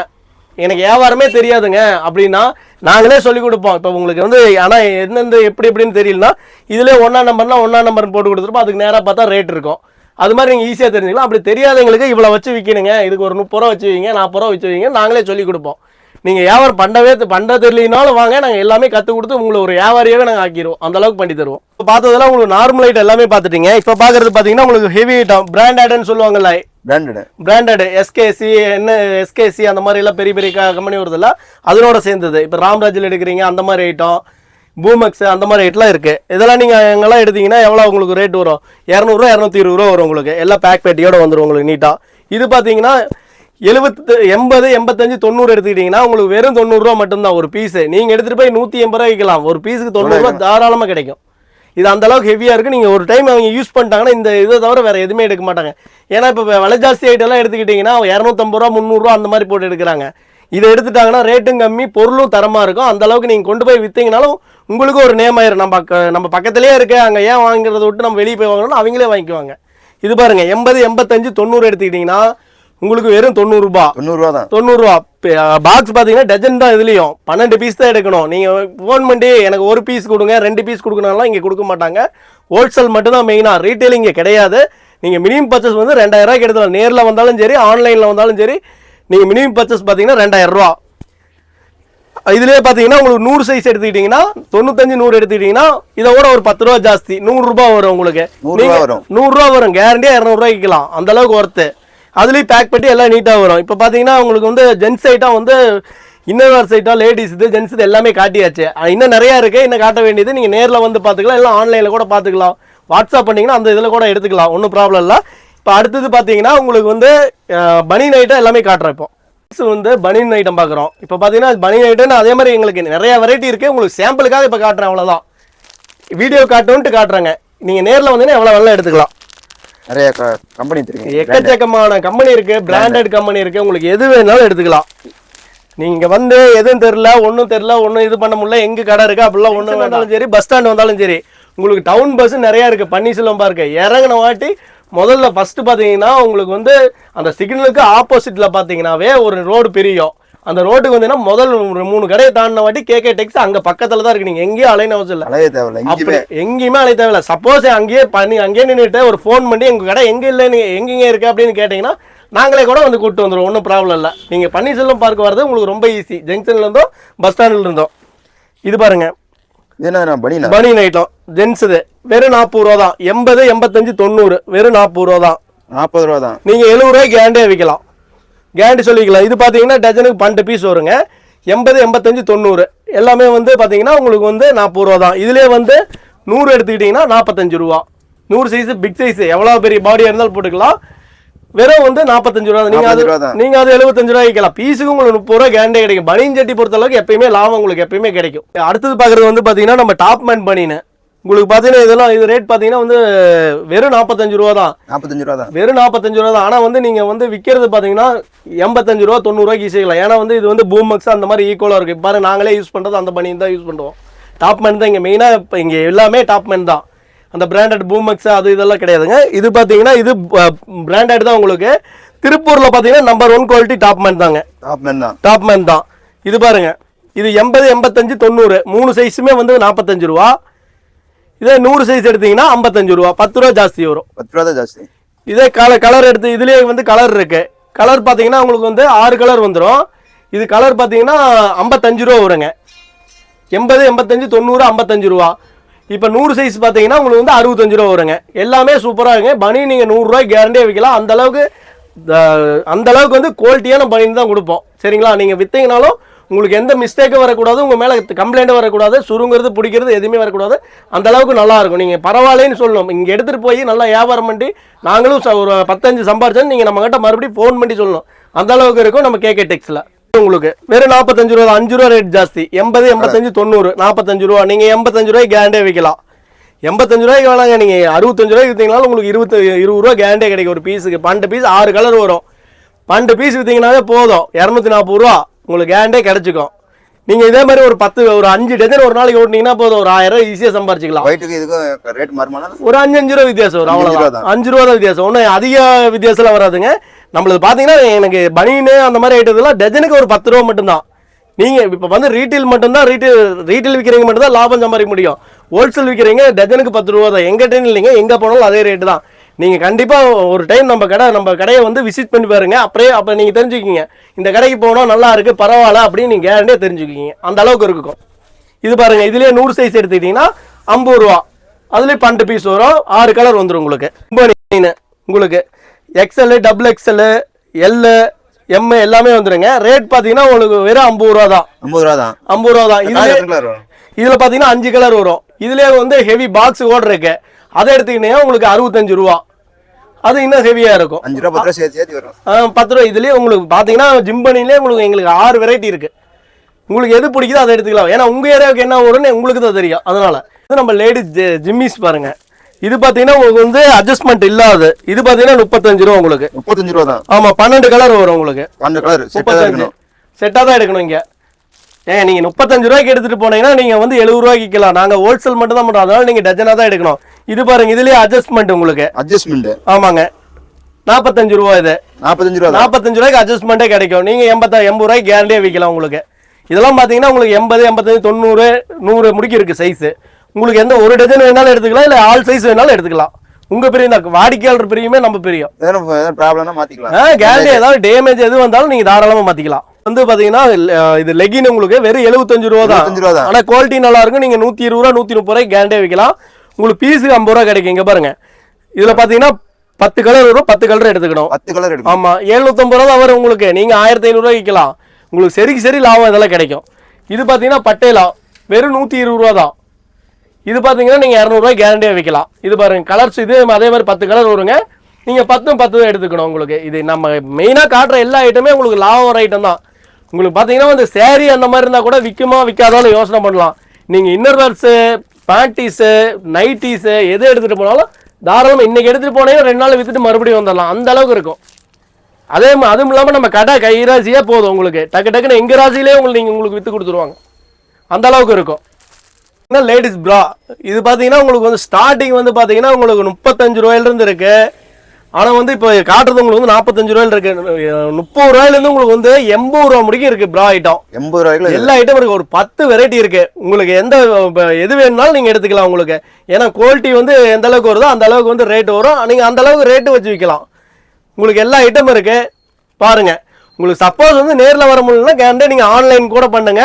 எனக்கு வியாபாரமே தெரியாதுங்க. அப்படின்னா நாங்களே சொல்லிக் கொடுப்போம். இப்போ உங்களுக்கு வந்து ஆனால் எந்தெந்த எப்படி எப்படின்னு தெரியலனா இதில் ஒன்றா நம்பர்னா ஒன்றா நம்பர் போட்டு கொடுத்துருப்போம். அதுக்கு நேராக பார்த்தா ரேட் இருக்கும். அது மாதிரி நீங்கள் ஈஸியாக தெரிஞ்சுக்கலாம். அப்படி தெரியாதவங்களுக்கு இவ்வளோ வச்சு விற்கணுங்க இதுக்கு ஒரு முப்பது ரூபா வச்சு வைங்க நாற்பது ரூபா வச்சு வைங்க நாங்களே சொல்லி கொடுப்போம். நீங்கள் வியாபாரம் பண்ணவே பண்ண தெரியலனாலும் வாங்க. நாங்கள் எல்லாமே கற்றுக் கொடுத்து உங்களை ஒரு வியாபாரியாகவே நாங்கள் ஆக்கிடுவோம். அந்த அளவுக்கு பண்ணி தருவோம். இப்போ பார்த்ததெல்லாம் உங்களுக்கு நார்மல் ஐட்டம் எல்லாமே பார்த்துட்டீங்க. இப்போ பார்க்குறது பார்த்தீங்கன்னா உங்களுக்கு ஹெவி ஐட்டம் பிராண்டட்னு சொல்லுவாங்கல்ல பிராண்டடு பிராண்டட் எஸ்கேசி என்ன எஸ்கேசி அந்த மாதிரி எல்லாம் பெரிய பெரிய கம்பெனி வருதுல்ல அதனோட சேர்ந்தது. இப்போ ராம்ராஜில் எடுக்கிறீங்க அந்த மாதிரி ஐட்டம் பூமக்ஸ் அந்த மாதிரி ஐட்டம்லாம் இருக்குது இதெல்லாம் நீங்கள் எங்கெல்லாம் எடுத்தீங்கன்னா எவ்வளோ உங்களுக்கு ரேட் வரும்? இரநூறுவா இரநூத்தி இருபது ரூபா வரும் உங்களுக்கு. எல்லாம் பேக் பேட்டியோட வந்துடும் உங்களுக்கு நீட்டாக இது பார்த்தீங்கன்னா எழுபத்து எண்பது எண்பத்தஞ்சு தொண்ணூறு எடுத்துக்கிட்டிங்கன்னா உங்களுக்கு வெறும் தொண்ணூறுரூவா மட்டும்தான். ஒரு பீஸு நீங்கள் எடுத்துகிட்டு போய் நூற்றி எண்பது ரூபா விற்கலாம். ஒரு பீஸுக்கு தொண்ணூறுரூவா தாராளமாக கிடைக்கும். இது அந்த அளவுக்கு ஹெவியாக இருக்குது நீங்கள் ஒரு டைம் அவங்க யூஸ் பண்ணிட்டாங்கன்னா இந்த இதை தவிர வேறு எதுவுமே எடுக்க மாட்டாங்க. ஏன்னா இப்போ விலை ஜாஸ்தி ஐட்டம்லாம் எடுத்துக்கிட்டிங்கன்னா இரநூத்தம்பது ரூபா முந்நூறுரூவா அந்த மாதிரி போட்டு எடுக்கிறாங்க. இதை எடுத்துட்டாங்கன்னா ரேட்டும் கம்மி பொருளும் தரமாக இருக்கும். அந்த அளவுக்கு நீங்கள் கொண்டு போய் விற்றீங்கனாலும் உங்களுக்கும் ஒரு நேம் ஆயிரும். நம்ம நம்ம பக்கத்துலேயே இருக்க அங்கே ஏன் வாங்குறத விட்டு நம்ம வெளியே போய் வாங்கணும்னு அவங்களே வாங்கிக்குவாங்க. இது பாருங்கள் எண்பது எண்பத்தஞ்சு தொண்ணூறு எடுத்துக்கிட்டிங்கன்னா உங்களுக்கு வெறும் தொண்ணூறுரூபா தொண்ணூறுரூவா தான் தொண்ணூறுரூவா பாக்ஸ் பார்த்தீங்கன்னா டஜன் தான் இதுலேயும். பன்னெண்டு பீஸ் தான் எடுக்கணும். நீங்கள் ஃபோன் பண்ணி எனக்கு ஒரு பீஸ் கொடுங்க ரெண்டு பீஸ் கொடுக்கணும்லாம் இங்கே கொடுக்க மாட்டாங்க. ஹோல்சேல் மட்டும்தான் மெயினாக ரீட்டைல் இங்கே கிடையாது. நீங்கள் மினிமம் பர்ச்சேஸ் வந்து ரெண்டாயிரம் ரூபாய்க்கு எடுத்துக்கலாம். நேரில் வந்தாலும் சரி ஆன்லைனில் வந்தாலும் சரி நீங்கள் மினிமம் பர்ச்சேஸ் பார்த்தீங்கன்னா ரெண்டாயிரம் ரூபா. இதுலேயே பார்த்தீங்கன்னா உங்களுக்கு நூறு சைஸ் எடுத்துக்கிட்டிங்கன்னா தொண்ணூத்தஞ்சு நூறு எடுத்துக்கிட்டிங்கன்னா இதை விட ஒரு பத்து ரூபா ஜாஸ்தி. நூறுரூபா வரும் உங்களுக்கு. நூறு ரூபா நீங்க- வரும். நூறுரூவா வரும். கேரண்டியாக இரநூறுவா விற்கலாம். அந்த அளவுக்கு ஒர்த்து அதுலேயும் பேக் பண்ணி எல்லாம் நீட்டாக வரும். இப்போ பார்த்தீங்கன்னா உங்களுக்கு வந்து ஜென்ஸ் ஐட்டம் வந்து இன்னர் சைட்டாக லேடிஸ் இது ஜென்ஸ் இது எல்லாமே காட்டியாச்சு. இன்னும் நிறையா இருக்குது இன்னும் காட்ட வேண்டியது நீங்கள் நேரில் வந்து பார்த்துக்கலாம் இல்லை ஆன்லைனில் கூட பார்த்துக்கலாம் வாட்ஸ்அப் பண்ணிங்கன்னா அந்த இதில் கூட எடுத்துக்கலாம். ஒன்றும் ப்ராப்ளம் இல்லை. இப்போ அடுத்தது பார்த்தீங்கன்னா உங்களுக்கு வந்து பனியன் ஐட்டம் எல்லாமே காட்டுறோம் இப்போ. Next வந்து பனியன் ஐட்டம் பார்க்குறோம் இப்போ பார்த்தீங்கன்னா பனியன் ஐட்டம்னு அதே மாதிரி எங்களுக்கு நிறைய வெரைட்டி இருக்குது உங்களுக்கு சாம்பிளுக்காக இப்போ காட்டுறேன் அவ்வளோதான் வீடியோ காட்டுன்ட்டு காட்டுறாங்க. நீங்கள் நேரில் வந்தீங்கன்னா எவ்வளோ வெள்ளம் எடுத்துக்கலாம். நிறைய கம்பெனி தெரியும் எக்கச்சக்கமான கம்பெனி இருக்கு பிராண்டட் கம்பெனி இருக்கு. உங்களுக்கு எது வேணாலும் எடுத்துக்கலாம். நீங்க வந்து எதுவும் தெரியல ஒன்றும் தெரியல ஒன்றும் இது பண்ண முடியல எங்க கடை இருக்கு அப்படிலாம் ஒன்றும் வந்தாலும் சரி பஸ் ஸ்டாண்ட் வந்தாலும் சரி உங்களுக்கு டவுன் பஸ் நிறைய இருக்கு. பன்னீர்செல்வம் பார்க்க இறங்கின வாட்டி முதல்ல ஃபர்ஸ்ட் பாத்தீங்கன்னா உங்களுக்கு வந்து அந்த சிக்னலுக்கு ஆப்போசிட்ல பாத்தீங்கன்னாவே ஒரு ரோடு பிரியும். அந்த ரோட்டுக்கு வந்தீங்கன்னா முதல் மூணு கடையை தாண்டின வாட்டி கேகே டெக்ஸ் அங்க பக்கத்துல தான் இருக்கு நீங்க எங்கேயும் அலைன அவசியம் இல்லை. அலைய தேவையில்ல. அப்படி எங்கேயுமே அழைய தேவையில்ல. சப்போஸ் அங்கேயே பண்ணி அங்கேயே நின்றுட்டு ஒரு ஃபோன் பண்ணி எங்க கடை எங்க இல்லை? நீங்க எங்கெங்க இருக்கு? அப்படின்னு கேட்டீங்கன்னா நாங்களே கூட வந்து கூப்பிட்டு வந்துடுவோம் ஒன்றும் ப்ராப்ளம் இல்லை. நீங்க பன்னீர்செல்வம் பார்க்க வர்றது உங்களுக்கு ரொம்ப ஈஸி ஜங்ஷன்ல இருந்தோம் பஸ் ஸ்டாண்ட்ல இருந்தோம் இது பாருங்க. பனியன்? ஐட்டம் ஜென்ஸ் இது. வெறும் நாற்பது ரூபா தான் எண்பது எண்பத்தஞ்சு தொண்ணூறு. வெறும் நாற்பது ரூபா தான் நாற்பது ரூபா தான் நீங்க எழுபது ரூபாய்க்கு கேரண்டியே விற்கலாம் கேரண்டி சொல்லிக்கலாம். இது பார்த்தீங்கன்னா டஜனுக்கு பன்னெண்டு பீஸ் வருங்க. எண்பது எண்பத்தஞ்சு தொண்ணூறு. எல்லாமே வந்து பார்த்தீங்கன்னா உங்களுக்கு வந்து நாற்பது ரூபா தான். இதுலேயே வந்து நூறு எடுத்துக்கிட்டிங்கன்னா நாற்பத்தஞ்சு ரூபா. நூறு சைஸ் பிக் சைஸ் எவ்வளோ பெரிய பாடியாக இருந்தாலும் போட்டுக்கலாம். வெறும் வந்து நாற்பத்தஞ்சு ரூபா தான். நீங்க அது 45 ரூபா தான். நீங்க அது எழுபத்தஞ்சு ரூபாய் விற்கலாம் பீஸுக்கு உங்களுக்கு முப்பது ரூபா கேரண்டே கிடைக்கும். பனியன் சட்டி பொறுத்த அளவுக்கு எப்பயுமே லாபம் உங்களுக்கு எப்பயுமே கிடைக்கும். அடுத்தது பார்க்குறது வந்து பார்த்தீங்கன்னா நம்ம டாப் மேன் பனியன். உங்களுக்கு பார்த்தீங்கன்னா இதெல்லாம் இது ரேட் பார்த்தீங்கன்னா வந்து வெறும் நாற்பத்தஞ்சு ரூபா தான். நாற்பத்தஞ்சு ரூபா தான். வெறும் நாற்பத்தஞ்சு ரூபா தான். ஆனால் வந்து நீங்கள் வந்து விற்கிறது பார்த்தீங்கன்னா எண்பத்தஞ்சு ரூபா தொண்ணூறுவாய்க்கு ஈஸிக்கலாம் ஏன்னா வந்து இது வந்து பூமக்ஸ் அந்த மாதிரி ஈக்குவலாக இருக்குது இப்போ நாங்களே யூஸ் பண்ணுறது அந்த பண்ணி தான் யூஸ் பண்ணுவோம் டாப் மேன் தான் இங்கே மெயினாக இப்போ இங்கே எல்லாமே டாப் மேன் தான். அந்த பிராண்டட் பூமக்ஸ் அது இதெல்லாம் கிடையாதுங்க. இது பார்த்தீங்கன்னா இது பிராண்டட் தான் உங்களுக்கு. திருப்பூரில் பார்த்தீங்கன்னா number one quality top man தாங்க. டாப் மேன் தான். டாப் மேன் தான். இது பாருங்க. இது எண்பது எண்பத்தஞ்சு தொண்ணூறு. மூணு சைஸுமே வந்து நாற்பத்தஞ்சு ரூபா. இதே நூறு சைஸ் எடுத்தீங்கன்னா ஐம்பத்தஞ்சு ரூபா பத்து ரூபா ஜாஸ்தி வரும். பத்து ரூபா தான் ஜாஸ்தி. இதே கலர் கலர் எடுத்து இதுலயே வந்து கலர் இருக்கு. கலர் பார்த்தீங்கன்னா உங்களுக்கு வந்து ஆறு கலர் வந்துடும் இது கலர் பார்த்தீங்கன்னா ஐம்பத்தஞ்சு ரூபா வருங்க. எண்பது எண்பத்தஞ்சு தொண்ணூறு ஐம்பத்தஞ்சு ரூபா. இப்போ நூறு சைஸ் பார்த்தீங்கன்னா உங்களுக்கு வந்து அறுபத்தஞ்சு ரூபா வருங்க. எல்லாமே சூப்பராக இருக்குங்க. பனி நீங்கள் நூறுரூவாய்க்கு கேரண்டியாக விற்கலாம் அந்த அளவுக்கு த- அந்த அளவுக்கு வந்து குவாலிட்டியான பனின் தான் கொடுப்போம். சரிங்களா? நீங்கள் விற்றீங்கனாலும் உங்களுக்கு எந்த மிஸ்டேக்கும் வரக்கூடாது உங்கள் மேலே கம்ப்ளைண்ட்டும் வரக்கூடாது சுருங்கிறது பிடிக்கிறது எதுவுமே வரக்கூடாது. அந்த அளவுக்கு நல்லாயிருக்கும் நீங்கள் பரவாயில்லைன்னு சொல்லணும். இங்கே எடுத்துகிட்டு போய் நல்லா வியாபாரம் பண்ணி நாங்களும் ச- ஒரு பத்தஞ்சு சம்பாரிச்சாலும் நீங்கள் நம்மகிட்ட மறுபடியும் ஃபோன் பண்ணி சொல்லணும். அந்த அளவுக்கு இருக்கும் நம்ம கேகே டெக்ஸில் உங்களுக்கு வெறும் நாற்பத்தஞ்சு ரூபா அஞ்சு ரூபா ரேட் ஜாஸ்தி. எண்பது எண்பத்தஞ்சு தொண்ணூறு நாற்பத்தஞ்சு ரூபா. நீங்கள் எண்பத்தஞ்சு ரூபாய்க்கு கேரண்டே விற்கலாம் எண்பத்தஞ்சு ரூபாய்க்கு வேணாங்க. நீங்கள் அறுபத்தஞ்சு ரூபாய்க்கு விற்றீங்கனாலும் உங்களுக்கு இருபத்தி இருபது ரூபா கேரண்டே கிடைக்கும். ஒரு பீஸுக்கு பன்னெண்டு பீஸ் ஆறு கலர் வரும். பன்னெண்டு பீஸ் விற்றீங்கனாவே போதும். இரநூத்தி நாற்பது ரூபா. உங்களுக்கு கேரண்டே கிடைச்சிக்கும். நீங்கள் இதே மாதிரி ஒரு பத்து ஒரு அஞ்சு டஜன் ஒரு நாளைக்கு ஓட்டினீங்கன்னா போதும். ஒரு ஆயிரம் ரூபாய் ஈஸியாக சம்பாரிச்சிக்கலாம். ரேட் ஒரு அஞ்சு அஞ்சு ரூபா வித்தியாசம் வரும். அஞ்சு ரூபா அவ்வளோதான் தான். அஞ்சு ரூபா தான் வித்தியாசம். ஒன்றும் அதிக வித்தியாசம்லாம் வராதுங்க. நம்மளது பார்த்தீங்கன்னா எனக்கு பனியனு அந்த மாதிரி ஐட்டத்துலாம் டஜனுக்கு ஒரு பத்து ரூபா மட்டும்தான். நீங்கள் இப்போ வந்து ரீட்டைல் மட்டும்தான் ரீட்டைல் ரீட்டைல் விற்கிறீங்க மட்டும்தான் லாபம் சம்பாதிக்க முடியும். ஹோல்சேல் விற்கிறீங்க டஜனுக்கு பத்து ரூபா தான். எங்கிட்டேன்னு இல்லைங்க. எங்கே போனாலும் அதே ரேட்டு தான். நீங்கள் கண்டிப்பாக ஒரு டைம் நம்ம கடை நம்ம கடையை வந்து விசிட் பண்ணி பாருங்க. அப்படியே அப்போ நீங்கள் தெரிஞ்சுக்கிங்க இந்த கடைக்கு போனால் நல்லா இருக்குது பரவாயில்ல அப்படின்னு நீங்கள் கேரண்டியாக தெரிஞ்சுக்கிங்க அந்த அளவுக்கு இருக்கும். இது பாருங்க இதுலயே நூறு சைஸ் எடுத்துக்கிட்டீங்கன்னா ஐம்பது ரூபா. அதுலயே பன்னெண்டு பீஸ் வரும். ஆறு கலர் வந்துடும் உங்களுக்கு. பனியனு உங்களுக்கு XL double XL L M எல்லாமே வந்துருங்க. ரேட் பார்த்தீங்கன்னா உங்களுக்கு வெறும் ஐம்பது ரூபா தான். ஐம்பது ரூபா தான். ஐம்பது ரூபா தான். இதுல? இதுல பார்த்தீங்கன்னா அஞ்சு கலர் வரும். இதுலயே வந்து ஹெவி பாக்ஸ் ஓட இருக்கு. அதை எடுத்துக்கிட்டீங்கன்னா உங்களுக்கு அறுபத்தஞ்சு ரூபா. அது இன்னும் ஹெவியா இருக்கும். அஞ்சு ரூபா பத்து ரூபா சேர்த்து சேர்த்து வரும். பத்து ரூபா இதுலயே உங்களுக்கு பார்த்தீங்கன்னா ஜிம்பனிலே உங்களுக்கு எங்களுக்கு ஆறு வெரைட்டி இருக்கு. உங்களுக்கு எது பிடிக்குதோ அதை எடுத்துக்கலாம். ஏன்னா உங்க ஏரியாவுக்கு என்ன வரும்னு உங்களுக்கு தான் தெரியும். அதனால இது நம்ம லேடிஸ் ஜிம்மிஸ் பாருங்க. இது பார்த்தீங்கன்னா உங்களுக்கு வந்து அட்ஜஸ்ட்மெண்ட் இல்லாது. இது பார்த்தீங்கன்னா முப்பத்தஞ்சு ரூபா உங்களுக்கு. முப்பத்தஞ்சு ரூபா தான். ஆமா பன்னெண்டு கலர் வரும் உங்களுக்கு. பன்னெண்டு கலர் முப்பத்தஞ்சு. செட்டாக தான் எடுக்கணும் இங்க. ஏன் நீங்க முப்பத்தஞ்சு ரூபாய்க்கு எடுத்துட்டு போனீங்கன்னா நீங்க வந்து எழுபது ரூபாய்க்கு விற்கலாம். நாங்க ஹோல்சேல் மட்டும் தான் பண்றோம். அதனால நீங்க டஜனா தான் எடுக்கணும். இது பாருங்க இதுலயே அட்ஜஸ்ட்மெண்ட் உங்களுக்கு. அட்ஜஸ்ட்மெண்ட் ஆமாங்க. நாற்பத்தஞ்சு ரூபா இது. நாற்பத்தஞ்சு ரூபா நாற்பத்தஞ்சு ரூபாய்க்கு அட்ஜஸ்ட்மெண்ட்டே கிடைக்கும். நீங்க எண்பத்தா எண்பது ரூபாய்க்கு கேரண்டியாக விற்கலாம் உங்களுக்கு. இதெல்லாம் பார்த்தீங்கன்னா உங்களுக்கு எண்பது எண்பத்தஞ்சு தொண்ணூறு நூறு முடிக்கு இருக்கு சைஸ் உங்களுக்கு எந்த ஒரு டஜன் வேணாலும் எடுத்துக்கலாம் இல்லை ஆல் சைஸ் வேணாலும் எடுத்துக்கலாம். உங்க பிரியம் தான். வாடிக்கையாளர் பிரியுமே நம்ம பிரியம். ப்ராப்ளம்னா மாத்திக்கலாம். கேரண்டி ஏதாவது டேமேஜ் எது வந்தாலும் நீங்க தாராளமா மாத்திக்கலாம். வந்து பாத்தீங்கன்னா இது லெகின் உங்களுக்கு வெறும் எழுபத்தஞ்சு ரூபா தான். 75 ரூபா தான். ஆனா குவாலிட்டி நல்லா இருக்கும். நீங்க நூத்தி இருபது ரூபா நூத்தி முப்பது ரூபாய்க்கு கேரண்டியா விற்கலாம் உங்களுக்கு பீஸுக்கு ஐம்பது ரூபா கிடைக்கும். இங்க பாருங்க. இதுல பாத்தீங்கன்னா பத்து கலர் வரும். பத்து கலர் எடுத்துக்கணும். பத்து கலர் எடுக்கும் ஆமா. எழுநூத்தம்பது ரூபா தான் வரும் உங்களுக்கு. நீங்க ஆயிரத்தி ஐநூறுரூவா விற்கலாம் உங்களுக்கு சரிக்கு சரி லாபம் இதெல்லாம் கிடைக்கும். இது பாத்தீங்கன்னா பட்டேலா. வெறும் நூத்தி இருபது ரூபா தான். இது பாத்தீங்கன்னா நீங்க இரநூறுவா கேரண்டியா விற்கலாம் இது பாருங்க கலர்ஸ் இது அதே மாதிரி பத்து கலர் வருங்க. நீங்க பத்தும் பத்து எடுத்துக்கணும் உங்களுக்கு. இது நம்ம மெயினா காட்டுற எல்லா ஐட்டமே உங்களுக்கு லாபம் வர ஐட்டம் தான். உங்களுக்கு பாத்தீங்கன்னா வந்து சேரீ அந்த மாதிரி இருந்தா கூட விற்குமா விற்காதாலும் யோசனை பண்ணலாம். நீங்க இன்னர் வேர்ஸு பேண்டிஸு நைட்டிஸு எது எடுத்துகிட்டு போனாலும் தாராளமாக இன்றைக்கி எடுத்துகிட்டு போனீங்கன்னா ரெண்டு நாள் விற்றுட்டு மறுபடியும் வந்துடலாம். அந்த அளவுக்கு இருக்கும். அதே மா- அதுவும் இல்லாமல் நம்ம கடை கைராசியே போதும் உங்களுக்கு. டக்கு டக்குன்னு எங்கள் ராசியிலே உங்களுக்கு நீங்கள் உங்களுக்கு விற்று கொடுத்துருவாங்க. அந்த அளவுக்கு இருக்கும். லேடிஸ் ப்ரா இது பார்த்தீங்கன்னா உங்களுக்கு வந்து ஸ்டார்டிங் வந்து பார்த்தீங்கன்னா உங்களுக்கு முப்பத்தஞ்சு ரூபாயிலிருந்து இருக்குது ஆனால் வந்து இப்போ காட்டுறது உங்களுக்கு வந்து நாற்பத்தஞ்சு ரூபாயில இருக்கு. முப்பது ரூபாயிலேருந்து உங்களுக்கு வந்து எண்பது ரூபா முடிக்கும் இருக்கு ப்ரா ஐட்டம் எண்பது ரூபாய்க்குள்ள எல்லா ஐட்டம் இருக்கு. ஒரு பத்து வெரைட்டி இருக்கு. உங்களுக்கு எந்த எது வேணும்னாலும் நீங்க எடுத்துக்கலாம் உங்களுக்கு. ஏன்னா குவாலிட்டி வந்து எந்த அளவுக்கு வருதோ அந்த அளவுக்கு வந்து ரேட் வரும். நீங்க அந்த அளவுக்கு ரேட்டு வச்சு விற்கலாம் உங்களுக்கு எல்லா ஐட்டம் இருக்கு. பாருங்க. உங்களுக்கு சப்போஸ் வந்து நேர்ல வர முடியலன்னா கேரண்டே நீங்க ஆன்லைன் கூட பண்ணுங்க.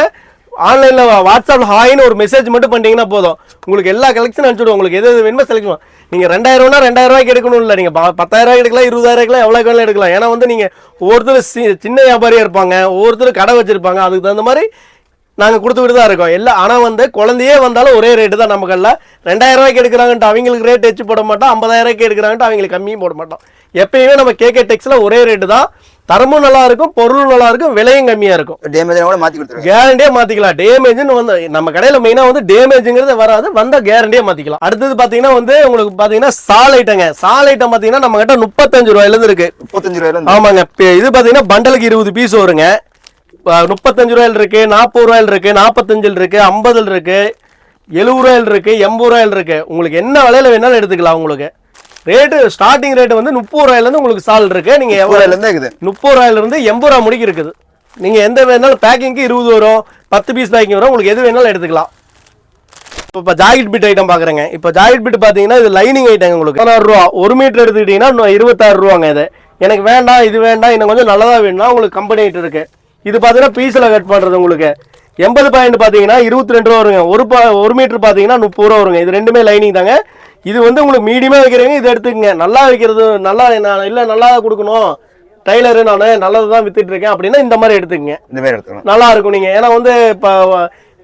ஆன்லைனில் வாட்ஸ்அப் ஹாய்னு ஒரு மெசேஜ் மட்டும் பண்ணிட்டீங்கன்னா போதும். உங்களுக்கு எல்லா கலெக்ஷன் அனுப்பிச்சுடுவோம் உங்களுக்கு எது எது வேணுமோ செலக்ட் நீங்கள் ரெண்டாயிரம் ரூபா ரெண்டாயிரம் ரூபாய்க்கு எடுக்கணும் இல்லை. நீங்கள் பத்தாயிரம் எடுக்கலாம் இருபதாயிரம் எடுக்கலாம் எவ்வளோ வேணாலும் எடுக்கலாம். ஏன்னா வந்து நீங்கள் ஒவ்வொருத்தர் சி- சின்ன வியாபாரியாக இருப்பாங்க. ஒவ்வொருத்தரும் கடை வச்சுருப்பாங்க. அதுக்கு தகுந்த மாதிரி நாங்கள் கொடுத்துக்கிட்டு தான் இருக்கோம். இல்லை ஆனால் வந்து குழந்தையே வந்தாலும் ஒரே ரேட்டு தான் நம்ம கல்ல ரெண்டாயிரம் ரூபாய்க்கு எடுக்கிறாங்கன்ட்டு அவங்களுக்கு ரேட் வச்சு போட மாட்டோம். ஐம்பதாயிரம் ரூபாய்க்கு எடுக்கிறாங்கன்ட்டு அவங்களுக்கு கம்மியும் போட மாட்டோம். எப்பயுமே நம்ம கேகே டெக்ஸில் ஒரே ரேட்டு தான். தரமும் நல்லா இருக்கும் பொருளும் நல்லா இருக்கும் விலையும் கம்மியாக இருக்கும் டேமேஜ் கூட மாத்தி கொடுத்துருவேன் கேரண்டியே மாத்திக்கலாம். டேமேஜ்னு வந்து நம்ம கடையில மெயினா வந்து டேமேஜ்ங்கிறது வராது. வந்தா கேரண்டியே மாத்திக்கலாம். அடுத்தது பாத்தீங்கன்னா வந்து உங்களுக்கு பாத்தீங்கன்னா சால் ஐட்டங்க சால் ஐட்டம் பாத்தீங்கன்னா நம்ம கிட்ட முப்பத்தஞ்சு ரூபாயில இருந்து இருக்கு. முப்பத்தஞ்சு ரூபாயில ஆமாங்க. இது பாத்தீங்கன்னா பண்டலுக்கு இருபது பீஸ் வருங்க. முப்பத்தஞ்சு ரூபாயில் இருக்கு நாற்பது ரூபாயில் இருக்கு நாற்பத்தஞ்சில் இருக்கு ஐம்பதுல இருக்கு எழுபது ரூபாயில் இருக்கு எண்பது ரூபாயில் இருக்கு. உங்களுக்கு என்ன விலையில வேணாலும் எடுத்துக்கலாம் உங்களுக்கு. ரேட்டு ஸ்டார்டிங் ரேட் வந்து முப்பது ரூபாயில இருந்து உங்களுக்கு சால் இருக்கு. நீங்க முப்பது எவ்வளவு ரூபாயில இருந்தே இருக்குது. முப்பது ரூபாயில இருந்து எண்பது ரூபா முடிக்கு இருக்குது. நீங்க எந்த வேணாலும் பேக்கிங்க்கு இருபது வரும் பத்து பீஸ் பேக்கிங் வரும் உங்களுக்கு எது வேணாலும் எடுத்துக்கலாம். இப்போ ஜாக்கெட் பிட் ஐட்டம் பார்க்குறேங்க இப்போ ஜாக்கெட் பிட் பார்த்தீங்கன்னா இது லைனிங் ஐட்டம் உங்களுக்கு. பதினாறு ரூபா. ஒரு மீட்டர் எடுத்துக்கிட்டீங்கன்னா இன்னும் இருபத்தாறு ரூபாங்க இது. எனக்கு வேண்டாம் இது வேண்டாம் இன்னும் கொஞ்சம் நல்லதாக வேணும்னா உங்களுக்கு கம்பெனி ஐட்டம் இருக்கு. இது பார்த்தீங்கன்னா பீஸில் கட் பண்ணுறது உங்களுக்கு. எண்பது பாயிண்ட் பார்த்தீங்கன்னா இருபத்தி ரெண்டு ரூபா வருங்க. ஒரு பா ஒரு மீட்டர் பார்த்தீங்கன்னா முப்பது ரூபா வருங்க. இது ரெண்டுமே லைனிங் தாங்க. இது வந்து உங்களுக்கு மீடியமாக வைக்கிறீங்க இது எடுத்துக்கங்க. நல்லா வைக்கிறது நல்லா நான் இல்லை நல்லா கொடுக்கணும். டைலரு நான் நல்லது தான் வித்துட்டு இருக்கேன் அப்படின்னா இந்த மாதிரி எடுத்துக்கங்க. இந்த மாதிரி எடுத்துக்கலாம் நல்லா இருக்கும் நீங்க. ஏன்னா வந்து இப்போ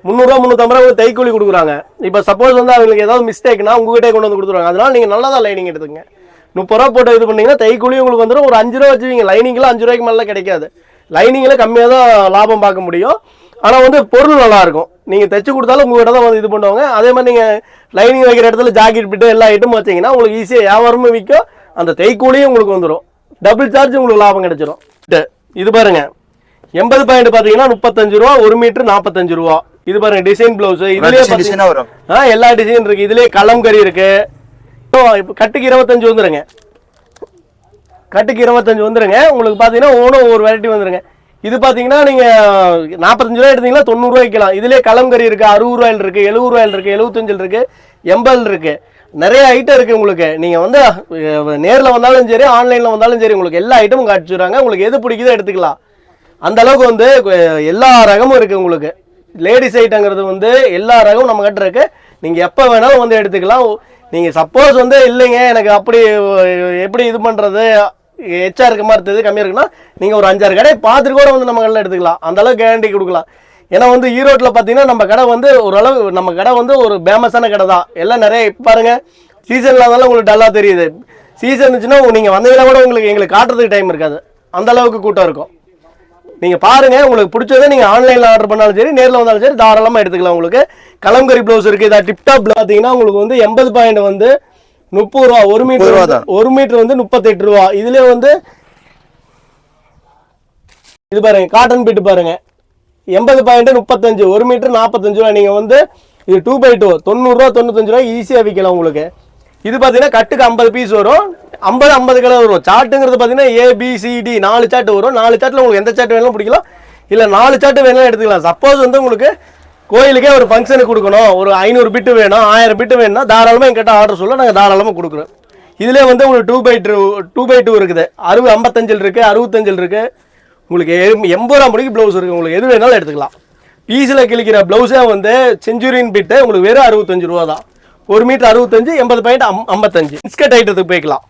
முந்நூறுரூவா முந்நூற்றம்பது ரூபா தைக்கூலி கொடுக்குறாங்க. இப்போ சப்போஸ் வந்து அவங்களுக்கு ஏதாவது மிஸ்டேக்னா உங்ககிட்டே கொண்டு வந்து கொடுத்துருவாங்க. அதனால நீங்கள் நல்லா தான் லைனிங் எடுத்துங்க முப்பது ரூபா போட்டு இது பண்ணீங்கன்னா தைக்கூலி உங்களுக்கு வந்துடும் ஒரு அஞ்சு ரூபா வச்சுவீங்க லைனிங்லாம் அஞ்சு ரூபாய்க்கு மேலே கிடைக்காது. லைனிங்கில் கம்மியாக தான் லாபம் பார்க்க முடியும். ஆனால் வந்து பொருள் நல்லா இருக்கும் நீங்கள் தைச்சு கொடுத்தாலும் உங்ககிட்ட தான் வந்து இது பண்ணுவாங்க. அதே மாதிரி நீங்கள் லைனிங் வைக்கிற இடத்துல ஜாக்கெட் பிட்டு எல்லா ஐட்டமும் வச்சீங்கன்னா உங்களுக்கு ஈஸியாக வியாபாரமும் விற்கும். அந்த தைக்கூலியும் உங்களுக்கு வந்துடும் டபுள் சார்ஜ் உங்களுக்கு லாபம் கிடைச்சிரும். இது- இது பாருங்க. எண்பது பாயிண்ட் பார்த்தீங்கன்னா முப்பத்தஞ்சு ரூபா ஒரு மீட்டர் நாற்பத்தஞ்சு ரூபா. இது பாருங்க டிசைன் பிளவுஸ் இதுலயே வரும். ஆ எல்லா டிசைன் இருக்கு. இதுலயே கலம்கரி இருக்கு. இப்போ இப்போ கட்டுக்கு இருபத்தஞ்சு வந்துருங்க. கட்டுக்கு இருபத்தஞ்சு வந்துருங்க. உங்களுக்கு பார்த்தீங்கன்னா ஒவ்வொன்றும் ஒவ்வொரு வெரைட்டி வந்துருங்க. இது பார்த்தீங்கன்னா நீங்கள் நாற்பத்தஞ்சு ரூபா எடுத்தீங்கன்னா தொண்ணூறு ரூபாய்க்கு விற்கலாம் இதுலேயே கலம்கரி அறுபது ரூபாயில் இருக்குது எழுபது ரூபாயில் இருக்குது எழுபத்தஞ்சில் இருக்குது எண்பதில் இருக்குது நிறைய ஐட்டம் இருக்குது உங்களுக்கு. நீங்கள் வந்து நேரில் வந்தாலும் சரி ஆன்லைனில் வந்தாலும் சரி உங்களுக்கு எல்லா ஐட்டமும் காட்சிடுறாங்க உங்களுக்கு எது பிடிக்குதோ எடுத்துக்கலாம். அந்த அளவுக்கு வந்து எல்லா ரகமும் இருக்குது உங்களுக்கு. லேடிஸ் ஐட்டங்கிறது வந்து எல்லா ரகமும் நம்ம கிட்ட இருக்கு. நீங்கள் எப்போ வேணாலும் வந்து எடுத்துக்கலாம். நீங்கள் சப்போஸ் வந்து இல்லைங்க எனக்கு அப்படி எப்படி இது பண்ணுறது எச்சா இருக்க மாதிரி இருந்தது கம்மியாக இருக்குன்னா நீங்கள் ஒரு அஞ்சாறு கடை பார்த்துட்டு கூட வந்து நம்ம கடையில் எடுத்துக்கலாம். அந்த அளவுக்கு கேரண்டி கொடுக்கலாம். ஏன்னா வந்து ஈரோட்டில் பார்த்தீங்கன்னா நம்ம கடை வந்து ஓரளவு நம்ம கடை வந்து ஒரு ஃபேமஸான கடை தான். எல்லாம் நிறைய பாருங்கள் சீசன் இல்லாதாலும் உங்களுக்கு டல்லாக தெரியுது. சீசன் இருந்துச்சுன்னா நீங்கள் வந்தீங்கன்னா கூட உங்களுக்கு எங்களுக்கு காட்டுறதுக்கு டைம் இருக்காது. அந்த அளவுக்கு கூட்டம் இருக்கும். நீங்கள் பாருங்கள் உங்களுக்கு பிடிச்சதை நீங்கள் ஆன்லைனில் ஆர்டர் பண்ணாலும் சரி நேரில் வந்தாலும் சரி தாராளமாக எடுத்துக்கலாம் உங்களுக்கு. கலம்கரி ப்ளவுஸ் இருக்குது இதா டிப்டாப் பார்த்தீங்கன்னா உங்களுக்கு வந்து எண்பது பாயிண்ட் வந்து முப்பது ரூபா ஒரு மீட்டர் ரூபா தான். ஒரு மீட்டர் வந்து முப்பத்தெட்டு ரூபா. இதுலயே வந்து இது பாருங்க காட்டன் பீட்டு பாருங்க. எண்பது பாயிண்ட் முப்பத்தஞ்சு ஒரு மீட்டர் நாற்பத்தஞ்சு ரூபா. நீங்க வந்து இது டூ பை டூ தொண்ணூறுரூவா தொண்ணூத்தஞ்சு ரூபா ஈஸியாக விற்கலாம் உங்களுக்கு. இது பார்த்தீங்கன்னா கட்டுக்கு ஐம்பது பீஸ் வரும். ஐம்பது ஐம்பது கலர் வரும். சார்ட்டுங்கிறது பார்த்தீங்கன்னா ஏபிசிடி நாலு சார்ட் வரும். நாலு சார்ட்டில் உங்களுக்கு எந்த சார்ட் வேணாலும் பிடிக்கலாம். இல்லை நாலு சார்ட் வேணாலும் எடுத்துக்கலாம். சப்போஸ் வந்து உங்களுக்கு கோயிலுக்கே ஒரு ஃபங்க்ஷனுக்கு கொடுக்கணும். ஒரு ஐநூறு பிட்டு வேணும் ஆயிரம் பிட்டு வேணும்னா தாராளமாக எங்கிட்ட ஆர்டர் சொல்ல நாங்கள் தாராளமாக கொடுக்குறோம். இதுலேயே வந்து உங்களுக்கு two by two two by two இருக்குது. அறுபது ஐம்பத்தஞ்சில் இருக்குது அறுபத்தஞ்சில் இருக்குது உங்களுக்கு எ- எண்பது ரூபா முடிக்கு ப்ளவுஸ் இருக்குது உங்களுக்கு எது வேணாலும் எடுத்துக்கலாம். பீஸில் கிழிக்கிற ப்ளவுஸே வந்து செஞ்சுரியின் பிட்டு உங்களுக்கு வெறும் அறுபத்தஞ்சு ரூபா தான். ஒரு மீட்டர் அறுபத்தஞ்சு எண்பது பாயிண்ட் அம் ஐம்பத்தஞ்சு. இன்ஸ்கட் ஐட்டத்துக்கு போய்க்கலாம்.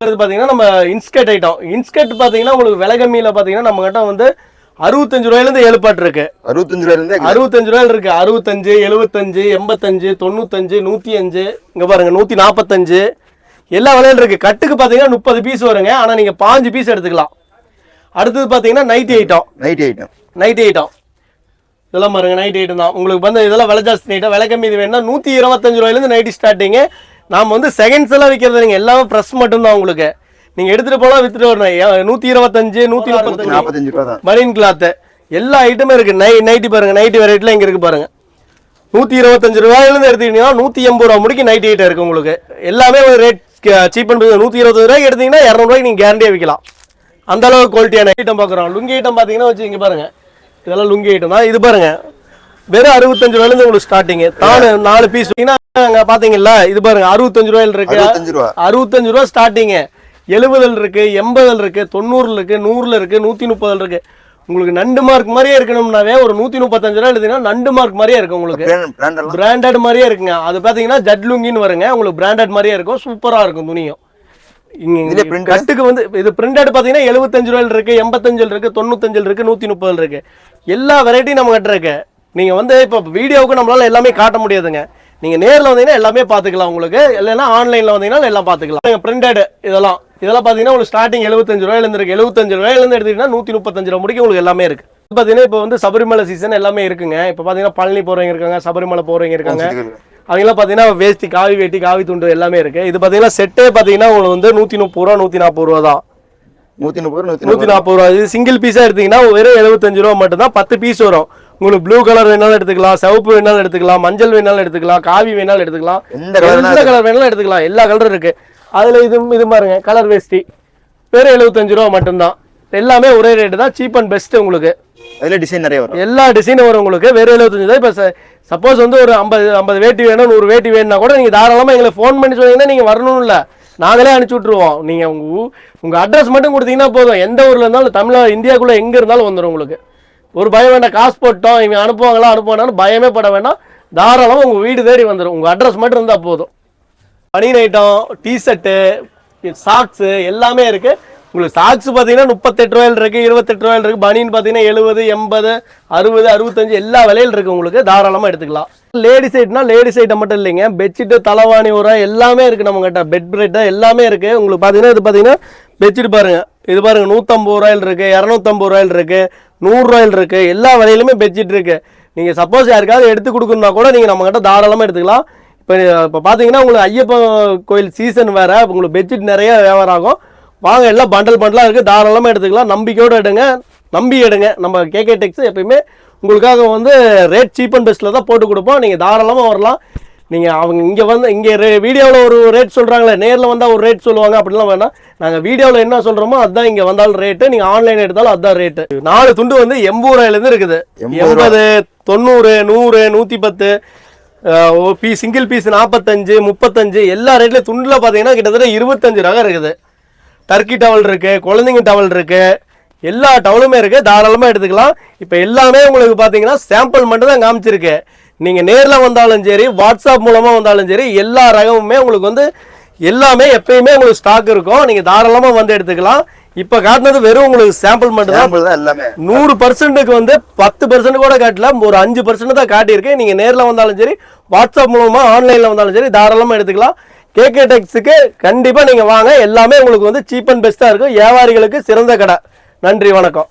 பார்த்தீங்கன்னா நம்ம இன்ஸ்கட் ஐட்டம் இன்ஸ்கட் பார்த்தீங்கன்னா உங்களுக்கு விலை கம்மியில் பார்த்தீங்கன்னா நம்மக்கிட்ட வந்து அறுபத்தஞ்சு ரூபாயிலேருந்து ஏழு பாட்டு இருக்கு. அறுபத்தஞ்சு ரூபாயில இருந்து அறுபத்தஞ்சு ரூபாயில் இருக்கு. அறுபத்தஞ்சு எழுபத்தஞ்சு எண்பத்தஞ்சு தொண்ணூத்தஞ்சு நூற்றி அஞ்சு இங்கே பாருங்க நூற்றி நாற்பத்தஞ்சு எல்லா விலையில இருக்கு. கட்டுக்கு பார்த்தீங்கன்னா முப்பது பீஸ் வருங்க. ஆனால் நீங்கள் பாஞ்சு பீஸ் எடுத்துக்கலாம். அடுத்தது பார்த்தீங்கன்னா nightie item night item nightie item இதெல்லாம் பாருங்க நைட் ஐட்டம் தான். உங்களுக்கு வந்து இதெல்லாம் விலை ஜாஸ்தி ஐட்டம் விலை கம்மி இது வேணும்னா நூற்றி இருபத்தஞ்சு ரூபாயிலேருந்து நைட்டி ஸ்டார்டிங்கு நாம் வந்து செகண்ட்ஸ் எல்லாம் விற்கிறது நீங்கள் எல்லாமே ப்ரெஸ் மட்டும்தான் உங்களுக்கு. நீங்கள் எடுத்துகிட்டு போகலாம் வித்துட்டு வரணும் நூற்றி இருபத்தஞ்சு நூற்றி முப்பத்தஞ்சு. நாற்பத்தஞ்சு ரூபா மரீன் கிளாத்து எல்லா ஐட்டமும் இருக்கு. நை நைட்டி பாருங்க. நைட்டி வெரைட்டிலாம் இங்க இருக்கு பாருங்க. நூற்றி இருபத்தஞ்சு ரூபாயிலேருந்து எடுத்துக்கிட்டீங்கன்னா நூற்றி எண்பது ரூபா முடிக்கு நைட்டி ஐட்டம் இருக்கு உங்களுக்கு. எல்லாமே ஒரு ரேட் சீப் அண்ட் நூற்றி இருபத்தஞ்சு ரூபாய்க்கு எடுத்தீங்கன்னா இரநூறுவாய்க்கு நீங்கள் கேரண்டியாக விற்கலாம் அந்த அளவுக்கு குவாலிட்டியான ஐட்டம் பார்க்குறோம் லுங்கி ஐட்டம் பார்த்தீங்கன்னா வச்சு இங்கே பாருங்க. இதெல்லாம் லுங்கி ஐட்டம் தான். இது பாருங்க. வெறும் அறுபத்தஞ்சு ரூபாயிலேருந்து உங்களுக்கு ஸ்டார்டிங் தானு நாலு பீஸ் அங்கே பார்த்தீங்களா இது பாருங்க. அறுபத்தஞ்சு ரூபாயில் இருக்கு. அறுபத்தஞ்சு ரூபா. அறுபத்தஞ்சு ரூபா ஸ்டார்டிங்கு எழுபதுல இருக்கு எண்பதுல இருக்கு தொண்ணூறுல இருக்கு நூறுல இருக்கு நூத்தி முப்பதுல இருக்கு. உங்களுக்கு நண்டு மார்க் மாதிரியே இருக்கணும்னாவே ஒரு நூத்தி முப்பத்தஞ்சு ரூபா எடுத்தீங்கன்னா நண்டு மார்க் மாதிரியே இருக்கு உங்களுக்கு. பிராண்டட் மாதிரியே இருக்குங்க. அது பாத்தீங்கன்னா ஜட்லுங்கின்னு வருங்க. உங்களுக்கு பிராண்டட் மாதிரியே இருக்கும். சூப்பரா இருக்கும் துணியும்? கட்டுக்கு வந்து இது பிரிண்டட் பாத்தீங்கன்னா எழுபத்தஞ்சு ரூபாயில் இருக்கு எண்பத்தஞ்சில் இருக்கு தொண்ணூத்தஞ்சில் இருக்கு நூத்தி முப்பதுல இருக்கு. எல்லா வெரைட்டியும் நம்ம கிட்ட இருக்கு. நீங்க வந்து இப்போ வீடியோவுக்கு நம்மளால எல்லாமே காட்ட முடியாதுங்க. நீங்க நேர்ல வந்தீங்கன்னா எல்லாமே பாத்துக்கலாம் உங்களுக்கு. இல்லைன்னா ஆன்லைன்ல வந்தீங்கன்னா எல்லாம் பாத்துக்கலாம். பிரிண்டட் இதெல்லாம். இதெல்லாம் பாத்தீங்கன்னா உங்களுக்கு ஸ்டார்டிங் எழுபத்தஞ்சு ரூபாயில இருந்து இருக்கு. எழுபத்தஞ்சு ரூபாயில இருந்து எடுத்தீங்கன்னா நூத்தி முப்பத்தஞ்சு ரூபா முடிக்க உங்களுக்கு எல்லாமே இருக்கு. இப்ப பாத்தீங்கன்னா இப்போ வந்து சபரிமலை சீசன் எல்லாமே இருக்குங்க. இப்போ பாத்தீங்கன்னா பழனி போறவங்க இருக்காங்க சபரிமலை போறவங்க இருக்காங்க. அவங்களாம் பார்த்தீங்கன்னா வேஷ்டி காவி வேட்டி காவி துண்டு எல்லாமே இருக்கு. இது பார்த்தீங்கன்னா செட்டே பார்த்தீங்கன்னா உங்களுக்கு வந்து நூற்றி முப்பது ரூபா நூற்றி நாற்பது ரூபா தான். நூத்தி முப்பது நூற்றி நாற்பது ரூபா. இது சிங்கிள் பீஸாக எடுத்தீங்கன்னா வெறும் எழுபத்தஞ்சு ரூபா மட்டும் தான் பத்து பீஸ் வரும். உங்களுக்கு ப்ளூ கலர் வேணாலும் எடுத்துக்கலாம் சிவப்பு வேணாலும் எடுத்துக்கலாம் மஞ்சள் வேணாலும் எடுத்துக்கலாம் காவி வேணாலும் எடுத்துக்கலாம். எந்த கலர் வேணாலும் எடுத்துக்கலாம். எல்லா கலரும் இருக்கு. அதுல இது இது பாருங்க கலர் வேஷ்டி வெறும் எழுபத்தஞ்சு ரூபா மட்டும்தான். எல்லாமே ஒரே ரேட்டு தான் சீப் அண்ட் பெஸ்ட் உங்களுக்கு. அதுல டிசைன் நிறைய வரும். எல்லா டிசைனும் வரும் உங்களுக்கு வெறும் எழுபத்தஞ்சு தான். இப்போ சப்போஸ் வந்து ஒரு ஐம்பது ஐம்பது வேட்டி வேணும் நூறு வேட்டி வேணும்னா கூட நீங்கள் தாராளமாக எங்களை ஃபோன் பண்ணி சொன்னீங்கன்னா நீங்கள் வரணும் இல்லை. நாங்களே அனுப்பிச்சி விட்ருவோம் நீங்கள் உங்கள் உங்கள் அட்ரஸ் மட்டும் கொடுத்தீங்கன்னா போதும். எந்த ஊரில் இருந்தாலும் தமிழ் இந்தியாக்குள்ளே எங்கே இருந்தாலும் வந்துடும் உங்களுக்கு. ஒரு பயம் வேண்டாம் காசு போட்டோம் இவங்க அனுப்புவாங்களா அனுப்புவாங்கன்னு பயமே பட வேண்டாம். தாராளமாக உங்கள் வீடு தேடி வந்துடும் உங்கள் அட்ரஸ் மட்டும் இருந்தால் போதும். பனியன் ஐட்டம் டிஷர்ட்டு சாக்ஸு எல்லாமே இருக்குது உங்களுக்கு சாக்ஸ் பார்த்தீங்கன்னா முப்பத்தெட்டு ரூபாயில் இருக்குது இருபத்தெட்டு ரூபாயில் இருக்குது பனியன் பார்த்தீங்கன்னா எழுபது எண்பது அறுபது அறுபத்தஞ்சு எல்லா விலையில் இருக்குது உங்களுக்கு. தாராளமாக எடுத்துக்கலாம். லேடிஸ் ஐட்னா லேடிஸ் ஐட்டம் மட்டும் இல்லைங்க. பெட்ஷீட்டு தலைவாணி உரம் எல்லாமே இருக்குது நம்மகிட்ட. பெட் பிரெட் எல்லாமே இருக்குது உங்களுக்கு பார்த்தீங்கன்னா இது பார்த்தீங்கன்னா பெட்ஷீட் பாருங்க. இது பாருங்கள் நூற்றம்பது ரூபாயில் இருக்குது இரநூத்தம்பது ரூபாயில் இருக்குது நூறுரூவாயில் இருக்குது எல்லா விலையிலுமே பெட்ஷீட் இருக்குது நீங்கள் சப்போஸ் யாருக்காவது எடுத்து கொடுக்கணுன்னா கூட நீங்கள் நம்மகிட்ட தாராளமாக எடுத்துக்கலாம். இப்போ இப்போ பார்த்தீங்கன்னா உங்களுக்கு ஐயப்பன் கோயில் சீசன் வேறு உங்களுக்கு பெட்ஷீட் நிறைய வியாபாரம் ஆகும். வாங்க எல்லாம் பண்டல் பண்டலாக இருக்குது தாராளமாக எடுத்துக்கலாம். நம்பிக்கையோடு எடுங்க. நம்பி எடுங்க. நம்ம கேகே டெக்ஸ் எப்பயுமே உங்களுக்காக வந்து ரேட் சீப் அண்ட் பெஸ்ட்டில் தான் போட்டு கொடுப்போம். நீங்கள் தாராளமாக வரலாம். நீங்கள் அவங்க இங்கே வந்து இங்கே வீடியோவில் ஒரு ரேட் சொல்கிறாங்களே நேரில் வந்தால் ஒரு ரேட் சொல்லுவாங்க. அப்படிலாம் வேணாம். நாங்கள் வீடியோவில் என்ன சொல்கிறோமோ அதுதான் இங்கே வந்தாலும் ரேட்டு நீங்கள் ஆன்லைன் எடுத்தாலும் அதுதான் ரேட்டு நாலு துண்டு வந்து எண்பது ரூபாயிலேருந்து இருக்குது. எண்பது தொண்ணூறு நூறு நூற்றி பத்து பீஸ் சிங்கிள் பீஸ் நாற்பத்தஞ்சு முப்பத்தஞ்சு எல்லா ரேட்லேயும் துண்டில் பார்த்தீங்கன்னா கிட்டத்தட்ட இருபத்தஞ்சு ரகம் இருக்குது. டர்க்கி டவல் இருக்குது குழந்தைங்க டவல் இருக்குது எல்லா டவலுமே இருக்குது தாராளமாக எடுத்துக்கலாம். இப்போ எல்லாமே உங்களுக்கு பார்த்தீங்கன்னா சாம்பிள் மட்டும் தான் காமிச்சிருக்கு. நீங்கள் நேரில் வந்தாலும் சரி வாட்ஸ்அப் மூலமாக வந்தாலும் சரி எல்லா ரகமுமே உங்களுக்கு வந்து எல்லாமே எப்பயுமே உங்களுக்கு ஸ்டாக் இருக்கும். நீங்கள் தாராளமாக வந்து எடுத்துக்கலாம். இப்போ காட்டினது வெறும் உங்களுக்கு சாம்பிள் மட்டும் தான் எல்லாமே. நூறு பர்சன்ட்டுக்கு வந்து பத்து பர்சன்ட் கூட காட்டல. ஒரு அஞ்சு பர்சன்ட் தான் காட்டியிருக்கு நீங்கள் நேரில் வந்தாலும் சரி வாட்ஸ்அப் மூலமாக ஆன்லைனில் வந்தாலும் சரி தாராளமாக எடுத்துக்கலாம். கேகே டெக்ஸுக்கு கண்டிப்பாக நீங்கள் வாங்க. எல்லாமே உங்களுக்கு வந்து சீப் அண்ட் பெஸ்ட்டாக இருக்கும். வியாபாரிகளுக்கு சிறந்த கடை. நன்றி வணக்கம்.